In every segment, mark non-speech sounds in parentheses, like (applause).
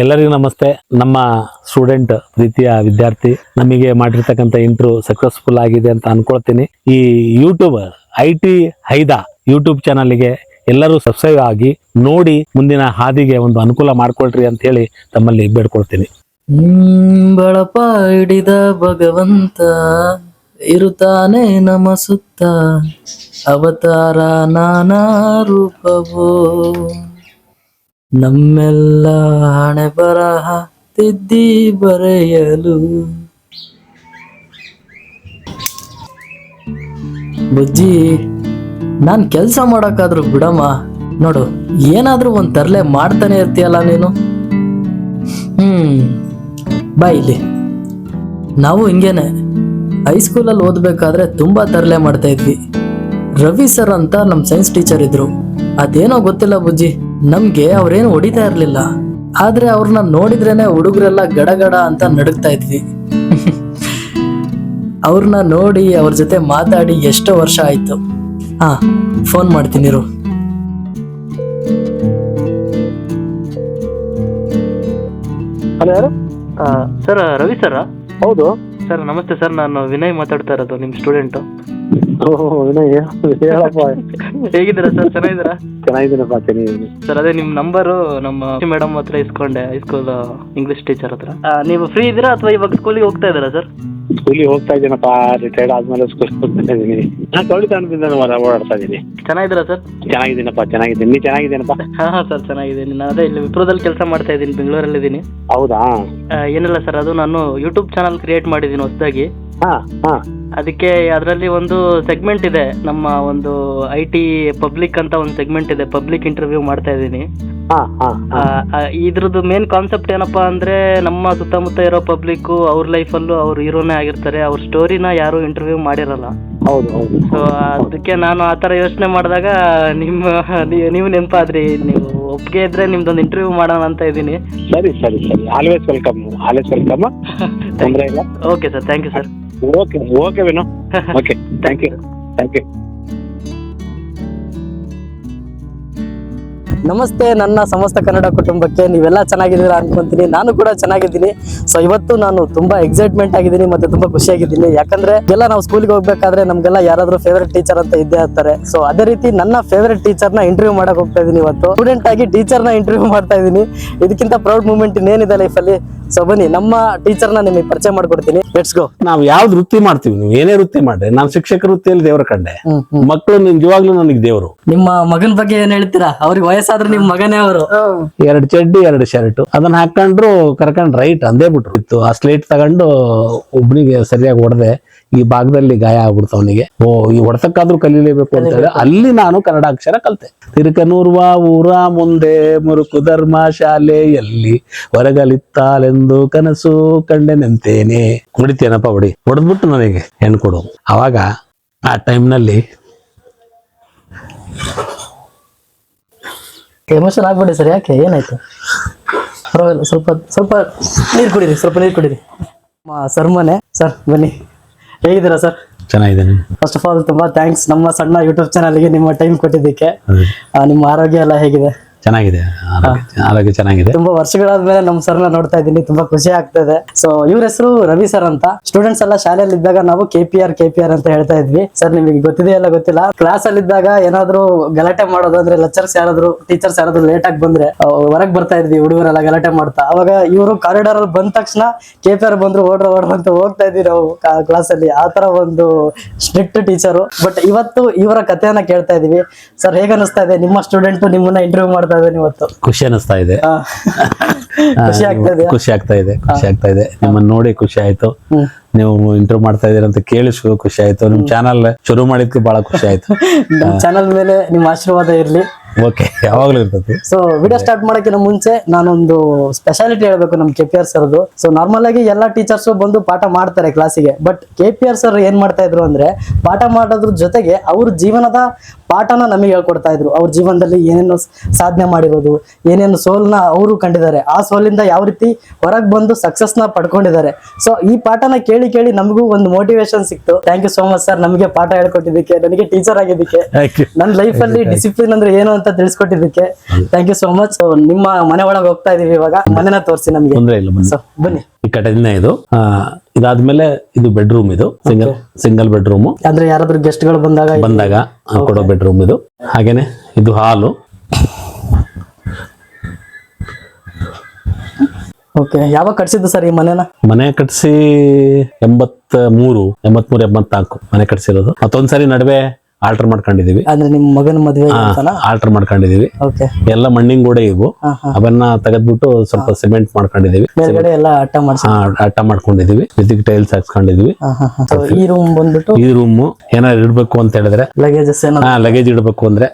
ಎಲ್ಲರಿಗೂ ನಮಸ್ತೆ. ನಮ್ಮ ಸ್ಟೂಡೆಂಟ್ ರೀತಿಯ ವಿದ್ಯಾರ್ಥಿ, ನಮಗೆ ಮಾಡಿರ್ತಕ್ಕಂಥ ಇಂಟ್ರೂ ಸಕ್ಸಸ್ಫುಲ್ ಆಗಿದೆ ಅಂತ ಅನ್ಕೊಳ್ತೀನಿ. ಈ ಯೂಟ್ಯೂಬ್, ಐ ಟಿ ಹೈದಾ ಯೂಟ್ಯೂಬ್ ಚಾನಲ್ಗೆ ಎಲ್ಲರೂ ಸಬ್ಸ್ಕ್ರೈಬ್ ಆಗಿ ನೋಡಿ ಮುಂದಿನ ಹಾದಿಗೆ ಒಂದು ಅನುಕೂಲ ಮಾಡ್ಕೊಳ್ರಿ ಅಂತ ಹೇಳಿ ತಮ್ಮಲ್ಲಿ ಬೇಡ್ಕೊಳ್ತೀನಿ. ಬಳಪ ಹಿಡಿದ ಭಗವಂತ ಇರುತ್ತಾನೆ ನಮ ಸುತ್ತ. ಅವತಾರ ನಾನಾ ರೂಪವೋ. ನಮ್ಮೆಲ್ಲ ಹಣೆ ಬರಹ ತಿದ್ದಿ ಬರೆಯಲು. ಬುಜ್ಜಿ, ನಾನ್ ಕೆಲ್ಸ ಮಾಡೋಕ್ಕಾದ್ರೂ ಬಿಡಮ್ಮ. ನೋಡು, ಏನಾದರೂ ಒಂದ್ ತರ್ಲೆ ಮಾಡ್ತಾನೆ ಇರ್ತೀಯಲ್ಲ ನೀನು? ಹ್ಮ್, ಬಾ ಇಲ್ಲಿ. ನಾವು ಹಿಂಗೇನೆ ಹೈಸ್ಕೂಲಲ್ಲಿ ಓದ್ಬೇಕಾದ್ರೆ ತುಂಬಾ ತರಲೆ ಮಾಡ್ತಾ ಇದ್ವಿ. ರವಿ ಸರ್ ಅಂತ ನಮ್ಮ ಸೈನ್ಸ್ ಟೀಚರ್ ಇದ್ರು. ಅದೇನೋ ಗೊತ್ತಿಲ್ಲ ಬುಜ್ಜಿ. ನಮ್ಗೆ ಅವ್ರೇನು ಹೊಡಿತಾ ಇರ್ಲಿಲ್ಲ. ಆದ್ರೆ ಅವ್ರನ್ನ ನೋಡಿದ್ರೇನೆ ಹುಡುಗರೆಲ್ಲ ಗಡಗಡ ಅಂತ ನಡುಗ್ತಾ ಇದ್ವಿ. ಅವ್ರನ್ನ ನೋಡಿ ಅವ್ರ ಜೊತೆ ಮಾತಾಡಿ ಎಷ್ಟೋ ವರ್ಷ ಆಯ್ತು. ಹಾ ಫೋನ್ ಮಾಡ್ತೀನಿ ಇರು. ಹಲೋ ಯಾರು? ಸರ್ ರವಿ ಸರ್ ಹೌದು. ಸರ್ ನಮಸ್ತೆ ಸರ್ ನಾನು ವಿನಯ್ ಮಾತಾಡ್ತಾ ಇರೋದು ನಿಮ್ಮ ಸ್ಟೂಡೆಂಟು. ಹೇಳಪ್ಪ. ಹೇಗಿದ್ದೀರಾ ಸರ್? ಚೆನ್ನಾಗಿದ್ದೀರಾ? ಚೆನ್ನಾಗಿದ್ದೀನಪ್ಪ ಚೆನ್ನಾಗಿದ್ದೀನಿ. ಸರ್ ಅದೇ ನಿಮ್ ನಂಬರು ನಮ್ಮ ಮೇಡಮ್ ಹತ್ರ ಇಸ್ಕೊಂಡೆ ಹೈಸ್ಕೂಲ್ ಇಂಗ್ಲಿಷ್ ಟೀಚರ್ ಹತ್ರ. ಆ, ನೀವು ಫ್ರೀ ಇದ್ದೀರಾ ಅಥವಾ ಇವಾಗ ಸ್ಕೂಲಿಗೆ ಹೋಗ್ತಾ ಇದ್ದೀರಾ ಸರ್? ಸ್ಕೂಲಿಗೆ ಹೋಗ್ತಾ ಇದ್ದೀನಪ್ಪ ರಿಟೈರ್ಡ್ ಆದ್ಮೇಲೆ ಸ್ಕೂಲ್ ಹೋಗ್ತಾ ಇದ್ದೀನಿ. ನಾನು ತೊಳಿ ತಾಣದಿಂದ ಓಡಾಡ್ತಾ ಇದ್ದೀನಿ. ಚೆನ್ನಾಗಿದ್ದೀರಾ ಸರ್? ಚೆನ್ನಾಗಿದ್ದೀನಪ್ಪ ಚೆನ್ನಾಗಿದ್ದೀನಿ. ನೀ ಚೆನ್ನಾಗಿದ್ದೀನಪ್ಪ? ಹಾಂ ಹಾ ಸರ್ ಚೆನ್ನಾಗಿದ್ದೀನಿ. ನಾನು ಅದೇ ಇಲ್ಲಿ ವಿಪ್ರೋದಲ್ಲಿ ಕೆಲಸ ಮಾಡ್ತಾ ಇದ್ದೀನಿ ಬೆಂಗಳೂರಲ್ಲಿ ಇದ್ದೀನಿ. ಹೌದಾ? ಏನಿಲ್ಲ ಸರ್ ಅದು ನಾನು ಯೂಟ್ಯೂಬ್ ಚಾನಲ್ ಕ್ರಿಯೇಟ್ ಮಾಡಿದ್ದೀನಿ ಹೊಸದಾಗಿ. ಹಾ ಹಾ. ಅದಕ್ಕೆ ಅದರಲ್ಲಿ ಒಂದು ಸೆಗ್ಮೆಂಟ್ ಇದೆ. ನಮ್ಮ ಒಂದು ಐ ಟಿ ಪಬ್ಲಿಕ್ ಅಂತ ಒಂದು ಸೆಗ್ಮೆಂಟ್ ಇದೆ. ಪಬ್ಲಿಕ್ ಇಂಟರ್ವ್ಯೂ ಮಾಡ್ತಾ ಇದ್ದೀನಿ. ಇದ್ರದ್ದು ಮೇನ್ ಕಾನ್ಸೆಪ್ಟ್ ಏನಪ್ಪಾ ಅಂದ್ರೆ ನಮ್ಮ ಸುತ್ತಮುತ್ತ ಇರೋ ಪಬ್ಲಿಕ್ ಅವ್ರ ಲೈಫಲ್ಲೂ ಅವ್ರು ಹೀರೋನೇ ಆಗಿರ್ತಾರೆ. ಅವ್ರ ಸ್ಟೋರಿನ ಯಾರು ಇಂಟರ್ವ್ಯೂ ಮಾಡಿರಲ್ಲ. ಸೊ ಅದಕ್ಕೆ ನಾನು ಆ ಥರ ಯೋಚನೆ ಮಾಡಿದಾಗ ನಿಮ್ಮ ನೀವು ನೆನಪಾದ್ರಿ. ನೀವು ಒಪ್ಪಿಗೆ ಇದ್ರೆ ನಿಮ್ದೊಂದು ಇಂಟರ್ವ್ಯೂ ಮಾಡೋಣ ಅಂತ ಇದ್ದೀನಿ. ಸರಿ ಸರಿ ಸರಿ. ಆಲ್ವೇಸ್ ವೆಲ್ಕಮ್ ಆಲ್ವೇಸ್ ವೆಲ್ಕಮ್ ತೊಂದರೆ ಇಲ್ಲ. Okay sir thank you sir okay okay Vinu. (laughs) Okay thank you thank you ನಮಸ್ತೆ ನನ್ನ ಸಮಸ್ತ ಕನ್ನಡ ಕುಟುಂಬಕ್ಕೆ. ನೀವೆಲ್ಲ ಚೆನ್ನಾಗಿದ್ದೀರಾ ಅನ್ಕೊಂತೀನಿ. ನಾನು ಕೂಡ ಚೆನ್ನಾಗಿದ್ದೀನಿ. ಸೊ ಇವತ್ತು ನಾನು ತುಂಬಾ ಎಕ್ಸೈಟ್ಮೆಂಟ್ ಆಗಿದ್ದೀನಿ ಮತ್ತೆ ತುಂಬಾ ಖುಷಿಯಾಗಿದ್ದೀನಿ. ಯಾಕಂದ್ರೆ ಎಲ್ಲ ನಾವು ಸ್ಕೂಲ್ಗೆ ಹೋಗ್ಬೇಕಾದ್ರೆ ನಮ್ಗೆಲ್ಲ ಯಾರಾದ್ರೂ ಫೇವ್ರೆಟ್ ಟೀಚರ್ ಅಂತ ಇದ್ದೇ ಇರ್ತಾರೆ. ಸೊ ಅದೇ ರೀತಿ ನನ್ನ ಫೇವ್ರೆಟ್ ಟೀಚರ್ನ ಇಂಟರ್ವ್ಯೂ ಮಾಡಕ್ ಹೋಗ್ತಾ ಇದೀನಿ ಇವತ್ತು. ಸ್ಟೂಡೆಂಟ್ ಆಗಿ ಟೀಚರ್ನ ಇಂಟರ್ವ್ಯೂ ಮಾಡ್ತಾ ಇದೀನಿ. ಇದಕ್ಕಿಂತ ಪ್ರೌಡ್ ಮೂಮೆಂಟ್ ಇನ್ನೇನಿದೆ ಲೈಫಲ್ಲಿ ಸೊ ಬನ್ನಿ ನಮ್ಮ ಟೀಚರ್ನ ನಿಮಗೆ ಪರಿಚಯ ಮಾಡ್ಕೊಡ್ತೀನಿ. ಲೆಟ್ಸ್ ಗೋ ನಾವು ಯಾವ್ದು ವೃತ್ತಿ ಮಾಡ್ತೀವಿ? ನೀವು ಏನೇ ವೃತ್ತಿ ಮಾಡ್ರಿ ನಾನು ಶಿಕ್ಷಕ ವೃತ್ತಿಯಲ್ಲಿ ದೇವರ ಕಂಡೆ. ಮಕ್ಕಳು ನಿಜವಾಗ್ಲೂ ನನಗೆ ದೇವರು. ನಿಮ್ಮ ಮಗನ ಬಗ್ಗೆ ಏನ್ ಹೇಳ್ತೀರಾ? ಅವ್ರಿಗೆ ವಯಸ್ಸಾದ್ರೆ ನಿಮ್ ಮಗನೇ ಅವರು. ಎರಡು ಚಡ್ಡಿ ಎರಡು ಶರ್ಟ್. ಅದನ್ನ ಹಾಕೊಂಡ್ರು ಕರ್ಕೊಂಡ್ ರೈಟ್ ಅಂದೇ ಬಿಟ್ರು. ಇತ್ತು ಆ ಸ್ಲೇಟ್ ತಗೊಂಡು ಒಬ್ನಿಗೆ ಸರಿಯಾಗಿ ಹೊಡೆದೆ. ಈ ಭಾಗದಲ್ಲಿ ಗಾಯ ಆಗ್ಬಿಡ್ತು ಅವನಿಗೆ. ಓ ಈ ಹೊಡೆತಕ್ಕಾದ್ರೂ ಕಲೀಲೇಬೇಕು ಅಂತ ಹೇಳಿ ಅಲ್ಲಿ ನಾನು ಕನ್ನಡ ಅಕ್ಷರ ಕಲ್ತೆ. ತಿರುಕನೂರ್ವ ಊರ ಮುಂದೆ ಮುರುಕು ಧರ್ಮ ಶಾಲೆಯಲ್ಲಿ ಹೊರಗಲಿತ್ತಾಲೆಂದು ಕನಸು ಕಂಡೆ ನಿಂತೇನೆ ಬಿಡಿ. ಹೊಡಿ ಹೊಡೆದ್ಬಿಟ್ಟು ನನಗೆ ಹೆಣ್ಣು ಕೊಡು. ಅವಾಗ ಆ ಟೈಮ್ನಲ್ಲಿ ಎಮೋಷನ್ ಆಗ್ಬಿಡಿ ಸರ್ ಯಾಕೆ? ಏನಾಯ್ತು? ಪರವಾಗಿಲ್ಲ ಸ್ವಲ್ಪ ಸ್ವಲ್ಪ ನೀರು ಕುಡೀರಿ ಸ್ವಲ್ಪ ನೀರು ಕುಡೀರಿ. ಸರ್ ಮನೆ ಸರ್ ಬನ್ನಿ. ಹೇಗಿದ್ದೀರಾ ಸರ್? ಚೆನ್ನಾಗಿದ್ದೇನೆ. ಫಸ್ಟ್ ಆಫ್ ಆಲ್ ತುಂಬಾ ಥ್ಯಾಂಕ್ಸ್ ನಮ್ಮ ಸಣ್ಣ ಯೂಟ್ಯೂಬ್ ಚಾನಲ್ಗೆ ನಿಮ್ಮ ಟೈಮ್ ಕೊಟ್ಟಿದ್ದಕ್ಕೆ. ನಿಮ್ಮ ಆರೋಗ್ಯ ಎಲ್ಲ ಹೇಗಿದೆ? ಚೆನ್ನಾಗಿದೆ. ಆರೋಗ್ಯ ಚೆನ್ನಾಗಿದೆ. ತುಂಬಾ ವರ್ಷಗಳಾದ್ಮೇಲೆ ನಮ್ಮ ಸರ್ನ ನೋಡ್ತಾ ಇದ್ದೀನಿ. ತುಂಬಾ ಖುಷಿ ಆಗ್ತದೆ. ಸೊ ಇವ್ರ ಹೆಸರು ರವಿ ಸರ್ ಅಂತ. ಸ್ಟೂಡೆಂಟ್ಸ್ ಎಲ್ಲ ಶಾಲೆಯಲ್ಲಿ ಇದ್ದಾಗ ನಾವು K P R K P R ಅಂತ ಹೇಳ್ತಾ ಇದ್ವಿ. ಸರ್ ನಿಮಗೆ ಗೊತ್ತಿದೆ ಎಲ್ಲ ಗೊತ್ತಿಲ್ಲ. ಕ್ಲಾಸ್ ಅಲ್ಲಿ ಇದ್ದಾಗ ಏನಾದ್ರು ಗಲಾಟೆ ಮಾಡೋದು ಅಂದ್ರೆ ಲೆಕ್ಚರ್ಸ್ ಯಾರಾದ್ರು ಟೀಚರ್ಸ್ ಯಾರಾದ್ರು ಲೇಟ್ ಆಗಿ ಬಂದ್ರೆ ಹೊರಗೆ ಬರ್ತಾ ಇದ್ವಿ ಹುಡುಗರೆಲ್ಲ ಗಲಾಟೆ ಮಾಡ್ತಾ. ಅವಾಗ ಇವರು ಕಾರಿಡಾರ್ ಅಲ್ಲಿ ಬಂದ ತಕ್ಷಣ ಕೆ ಪಿ ಆರ್ ಬಂದ್ರು ಓಡ್ರ ಓಡ್ರ ಅಂತ ಹೋಗ್ತಾ ಇದ್ವಿ ನಾವು ಕ್ಲಾಸ್ ಅಲ್ಲಿ. ಆ ತರ ಒಂದು ಸ್ಟ್ರಿಕ್ಟ್ ಟೀಚರು ಬಟ್ ಇವತ್ತು ಇವರ ಕಥೆಯನ್ನ ಕೇಳ್ತಾ ಇದೀವಿ ಸರ್ ಹೇಗನ್ನಿಸ್ತಾ ಇದೆ? ನಿಮ್ಮ ಸ್ಟೂಡೆಂಟ್ ನಿಮ್ಮನ್ನ ಇಂಟರ್ವ್ಯೂ ಮಾಡ್ತಾ ಇದ್ದೇನೆ ಇವತ್ತು. ಖುಷಿ ಅನಿಸ್ತಾ ಇದೆ. ಖುಷಿ ಆಗ್ತಾ ಇದೆ ಖುಷಿ ಆಗ್ತಾ ಇದೆ ಖುಷಿ ಆಗ್ತಾ ಇದೆ. ನಿಮ್ಮನ್ನ ನೋಡಿ ಖುಷಿ ಆಯ್ತು. ನೀವು ಇಂಟರ್ವ್ಯೂ ಮಾಡ್ತಾ ಇದೀರ ಅಂತ ಕೇಳಿ ಖುಷಿ ಆಯ್ತು. ನಿಮ್ ಚಾನಲ್ ಶುರು ಮಾಡಿದ್ಕೆ ಬಹಳ ಖುಷಿ ಆಯ್ತು. (laughs) ಚಾನಲ್ ಮೇಲೆ ನಿಮ್ ಆಶೀರ್ವಾದ ಇರ್ಲಿ. ಓಕೆ ಯಾವಾಗಲೂ ಇರ್ತದೆ. ಸೊ ವಿಡಿಯೋ ಸ್ಟಾರ್ಟ್ ಮಾಡೋಕ್ಕಿಂತ ಮುಂಚೆ ನಾನೊಂದು ಸ್ಪೆಷಾಲಿಟಿ ಹೇಳ್ಬೇಕು ನಮ್ಮ ಕೆ ಪಿ ಆರ್ ಸರ್ದು ಸೊ ನಾರ್ಮಲ್ ಆಗಿ ಎಲ್ಲ ಟೀಚರ್ಸ್ ಬಂದು ಪಾಠ ಮಾಡ್ತಾರೆ ಕ್ಲಾಸಿಗೆ but K P R sir ಏನ್ ಮಾಡ್ತಾ ಇದ್ರು ಅಂದ್ರೆ ಪಾಠ ಮಾಡೋದ್ರ ಜೊತೆಗೆ ಅವ್ರ ಜೀವನದ ಪಾಠನ ನಮಗೆ ಹೇಳ್ಕೊಡ್ತಾ ಇದ್ರು. ಅವ್ರ ಜೀವನದಲ್ಲಿ ಏನೇನು ಸಾಧನೆ ಮಾಡಿರೋದು ಏನೇನು ಸೋಲ್ನ ಅವರು ಕಂಡಿದ್ದಾರೆ. ಆ ಸೋಲಿಂದ ಯಾವ ರೀತಿ ಹೊರಗೆ ಬಂದು ಸಕ್ಸಸ್ನ ಪಡ್ಕೊಂಡಿದ್ದಾರೆ. ಸೊ ಈ ಪಾಠನ ಕೇಳಿ ಕೇಳಿ ನಮಗೂ ಒಂದು ಮೋಟಿವೇಶನ್ ಸಿಕ್ತು. Thank you so much sir ನಮಗೆ ಪಾಠ ಹೇಳ್ಕೊಟ್ಟಿದ್ದಕ್ಕೆ ನನಗೆ ಟೀಚರ್ ಆಗಿದ್ದಕ್ಕೆ. ನನ್ನ ಲೈಫಲ್ಲಿ ಡಿಸಿಪ್ಲಿನ್ ಅಂದ್ರೆ ಏನು ಅಂತ ಅಂತ ತಿಳಿಸ್ಕೊಟ್ಟಿದ್ದಕ್ಕೆ ಥ್ಯಾಂಕ್ ಯು ಸೋ ಮಚ್ ನಿಮ್ಮ ಮನೆ ಒಳಗೆ ಹೋಗ್ತಾ ಇದೀವಿ ಇವಾಗ. ಮನೆನ ತೋರಿಸಿ ನಮ್ಗೆ. ತೊಂದ್ರೆ ಇಲ್ಲ ಬನ್ನಿ ಸೊ ಬನ್ನಿ. ಈ ಕಡೆಯಿಂದ ಇದು. ಆ, ಇದಾದ್ಮೇಲೆ ಇದು ಬೆಡ್ರೂಮ್ ಇದು. ಸಿಂಗಲ್ ಸಿಂಗಲ್ ಬೆಡ್ರೂಮ್ ಅಂದ್ರೆ ಯಾರಾದ್ರೂ ಗೆಸ್ಟ್ಗಳು ಬಂದಾಗ ಬಂದಾಗ ಆ, ಕೊಡೋ ಬೆಡ್ರೂಮ್ ಇದು. ಹಾಗೇನೆ ಇದು ಹಾಲು ಓಕೆ ಯಾವಾಗ ಕಟ್ಸಿದ್ದು ಸರ್ ಈ ಮನೆನ? ಮನೆ ಕಟ್ಸಿ ಎಂಬತ್ ಮೂರು ಎಂಬತ್ ಮೂರು ಎಂಬತ್ನಾಲ್ಕು ಮನೆ ಕಟ್ಸಿರೋದು. ಮತ್ತೊಂದ್ಸರಿ ನಡುವೆ ಆಲ್ಟರ್ ಮಾಡ್ಕೊಂಡಿದೀವಿ. ಅಂದ್ರೆ ನಿಮ್ಮ ಮಗನ ಮದ್ವೆ ಆಲ್ಟರ್ ಮಾಡ್ಕೊಂಡಿದೀವಿ. ಎಲ್ಲ ಮಣ್ಣಿನ ಗೋಡೆ ಇವು. ಅವನ್ನ ತೆಗೆದ್ಬಿಟ್ಟು ಸ್ವಲ್ಪ ಸಿಮೆಂಟ್ ಮಾಡ್ಕೊಂಡಿದೀವಿ. ಮೇಲ್ಗಡೆ ಎಲ್ಲ ಅಟ್ಟ ಮಾಡ್ಸಿ ಅಟ್ಟ ಮಾಡ್ಕೊಂಡಿದೀವಿ. ವಿದ್ಯುತ್ ಟೈಲ್ಸ್ ಹಾಕ್ಸ್ಕೊಂಡಿದೀವಿ. ಈ ರೂಮ್ ಬಂದ್ಬಿಟ್ಟು ಈ ರೂಮ್ ಏನಾದ್ರು ಇಡ್ಬೇಕು ಅಂತ ಹೇಳಿದ್ರೆ ಲಗೇಜಸ್ ಲಗೇಜ್ ಇಡಬೇಕು ಅಂದ್ರೆ.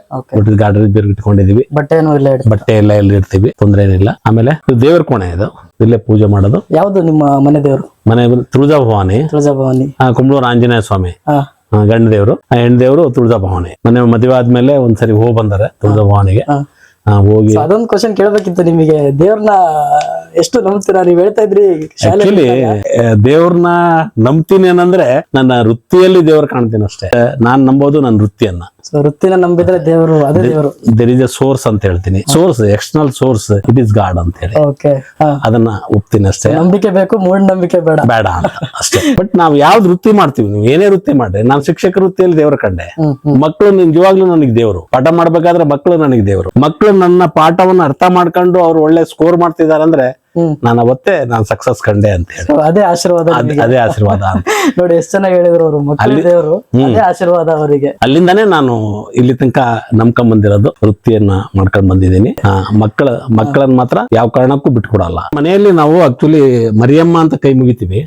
ಗಾಡಿ ಬೀರ್ ಇಟ್ಕೊಂಡಿದೀವಿ. ಬಟ್ಟೆನೂ ಇಲ್ಲ ಬಟ್ಟೆ ಎಲ್ಲ ಇಲ್ಲಿ ಇಡ್ತೀವಿ. ತೊಂದ್ರೆ ಏನಿಲ್ಲ. ಆಮೇಲೆ ದೇವರ ಕೋಣೆ ಇದು. ಇಲ್ಲೇ ಪೂಜೆ ಮಾಡೋದು. ಯಾವ್ದು ನಿಮ್ಮ ಮನೆ ದೇವರು? ಮನೆ ತುಳಜಾ ಭವಾನಿ ತುಳಜಾ ಭವಾನಿ ಕುಂಬಳೂರು ಆಂಜನೇಯ ಸ್ವಾಮಿ. ಗಂಡ ದೇವರು. ಆ ಹೆಣ್ಣು ದೇವರು ತುಳಜಾ ಭವಾನಿ. ಮನೆ ಮದುವೆ ಆದ್ಮೇಲೆ ಒಂದ್ಸರಿ ಹೋಗಿ ಬಂದಾರೆ ತುಳಿದ ಭವಾನಿಗೆ. ಹೋಗಿ. ಅದೊಂದು ಕ್ವಶನ್ ಕೇಳಬೇಕಿತ್ತು ನಿಮಗೆ. ದೇವ್ರನ್ನ ಎಷ್ಟು ನಂಬ್ತೀರಾ? ನೀವ್ ಹೇಳ್ತಾ ಇದ್ರಿ ಆಕ್ಚುಲಿ ದೇವ್ರನ್ನ ನಂಬ್ತೀನಿ ಏನಂದ್ರೆ ನನ್ನ ವೃತ್ತಿಯಲ್ಲಿ ದೇವ್ರ ಕಾಣ್ತೀನಿ ಅಷ್ಟೇ. ನಾನ್ ನಂಬೋದು ನನ್ನ ವೃತ್ತಿಯನ್ನ. ವೃತ್ತಿನ ನಂಬಿದ್ರೆ ದೇವರು ಅದೇ ದೇವರು. ದೇರ್ ಇಸ್ ಎ ಸೋರ್ಸ್ ಅಂತ ಹೇಳ್ತೀನಿ. Source external source it is God ಅಂತ ಹೇಳಿ. ಓಕೆ ಅದನ್ನ ಒಪ್ತೀನಿ ಅಷ್ಟೇ. ನಂಬಿಕೆ ಬೇಕು ಮೂಢನಂಬಿಕೆ ಬೇಡ. ಬೇಡ ಅಂತ ಅಷ್ಟೇ. ಬಟ್ ನಾವ್ ಯಾವ್ದು ವೃತ್ತಿ ಮಾಡ್ತೀವಿ ನೀವು ಏನೇ ವೃತ್ತಿ ಮಾಡ್ರಿ. ನಾನ್ ಶಿಕ್ಷಕ ವೃತ್ತಿಯಲ್ಲಿ ದೇವ್ರ ಕಂಡೆ. ಮಕ್ಕಳು ನಿಜವಾಗ್ಲೂ ನನಗೆ ದೇವರು. ಪಾಠ ಮಾಡ್ಬೇಕಾದ್ರೆ ಮಕ್ಕಳು ನನಗೆ ದೇವರು. ಮಕ್ಕಳು ನನ್ನ ಪಾಠವನ್ನು ಅರ್ಥ ಮಾಡ್ಕೊಂಡು ಅವ್ರು ಒಳ್ಳೆ ಸ್ಕೋರ್ ಮಾಡ್ತಿದಾರೆ ಅಂದ್ರೆ ನಾನು ಅವತ್ತೇ ನಾನು ಸಕ್ಸಸ್ ಕಂಡೆ ಅಂತ ಹೇಳಿ. ಅದೇ ಆಶೀರ್ವಾದ ಅದೇ ಆಶೀರ್ವಾದ (laughs) ನೋಡಿ ಎಷ್ಟು ಚೆನ್ನಾಗಿ ಹೇಳಿದ್ರು ಅವರು ಮಕ್ಕಳು ದೇವರು. ಅದೇ ಆಶೀರ್ವಾದ ಅವರಿಗೆ. ಅಲ್ಲಿಂದಾನೇ ನಾನು ಇಲ್ಲಿ ತನಕ ನಂಬ್ಕೊಂಡ್ ಬಂದಿರೋದು ವೃತ್ತಿಯನ್ನ ಮಾಡ್ಕೊಂಡ್ ಬಂದಿದ್ದೀನಿ. ಮಕ್ಕಳ ಮಕ್ಕಳನ್ನ ಮಾತ್ರ ಯಾವ ಕಾರಣಕ್ಕೂ ಬಿಟ್ಕೊಡಲ್ಲ. ಮನೆಯಲ್ಲಿ ನಾವು ಆಕ್ಚುಲಿ ಮರಿಯಮ್ಮ ಅಂತ ಕೈ ಮುಗಿತೀವಿ.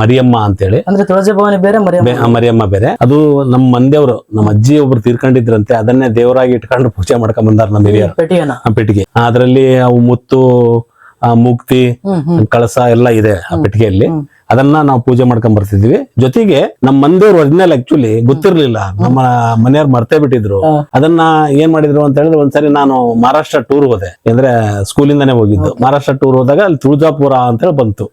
ಮರಿಯಮ್ಮ? ಅಂತ ಹೇಳಿ ಅಂದ್ರೆ ತುಳಸಿ ಭವಾನಿ ಬೇರೆ ಮರಿಯಮ್ಮ ಮರಿಯಮ್ಮ ಬೇರೆ. ಅದು ನಮ್ಮ ಮಂದೇವ್ರು ನಮ್ಮ ಅಜ್ಜಿ ಒಬ್ರು ತೀರ್ಕೊಂಡಿದ್ರಂತೆ ಅದನ್ನೇ ದೇವರಾಗಿ ಇಟ್ಕೊಂಡು ಪೂಜೆ ಮಾಡ್ಕೊಂಡ್ ಬಂದಾರ ನಮ್ಮ ಹಿರಿಯರು. ಪೆಟ್ಟಿಗೆ. ಅದರಲ್ಲಿ ಅವು ಮುತ್ತು ಮೂಕ್ತಿ ಕಳಸ ಎಲ್ಲ ಇದೆ ಆ ಪೆಟ್ಟಿಗೆಯಲ್ಲಿ. ಅದನ್ನ ನಾವು ಪೂಜೆ ಮಾಡ್ಕೊಂಡ್ ಬರ್ತಿದ್ವಿ. ಜೊತೆಗೆ ನಮ್ಮ ಮಂದಿಯವ್ರು ಒರಿಜಿನಲ್ ಆಕ್ಚುಲಿ ಗೊತ್ತಿರ್ಲಿಲ್ಲ. ನಮ್ಮ ಮನೆಯವ್ರು ಮರ್ತೇ ಬಿಟ್ಟಿದ್ರು. ಅದನ್ನ ಏನ್ ಮಾಡಿದ್ರು ಅಂತ ಹೇಳಿದ್ರೆ ಒಂದ್ಸರಿ ನಾನು ಮಹಾರಾಷ್ಟ್ರ ಟೂರ್ ಹೋದೆ. ಅಂದ್ರೆ ಸ್ಕೂಲಿಂದಾನೇ ಹೋಗಿದ್ದು. ಮಹಾರಾಷ್ಟ್ರ ಟೂರ್ ಹೋದಾಗ ಅಲ್ಲಿ ತುಳಜಾಪುರ ಅಂತ ಹೇಳಿ ಬಂತು.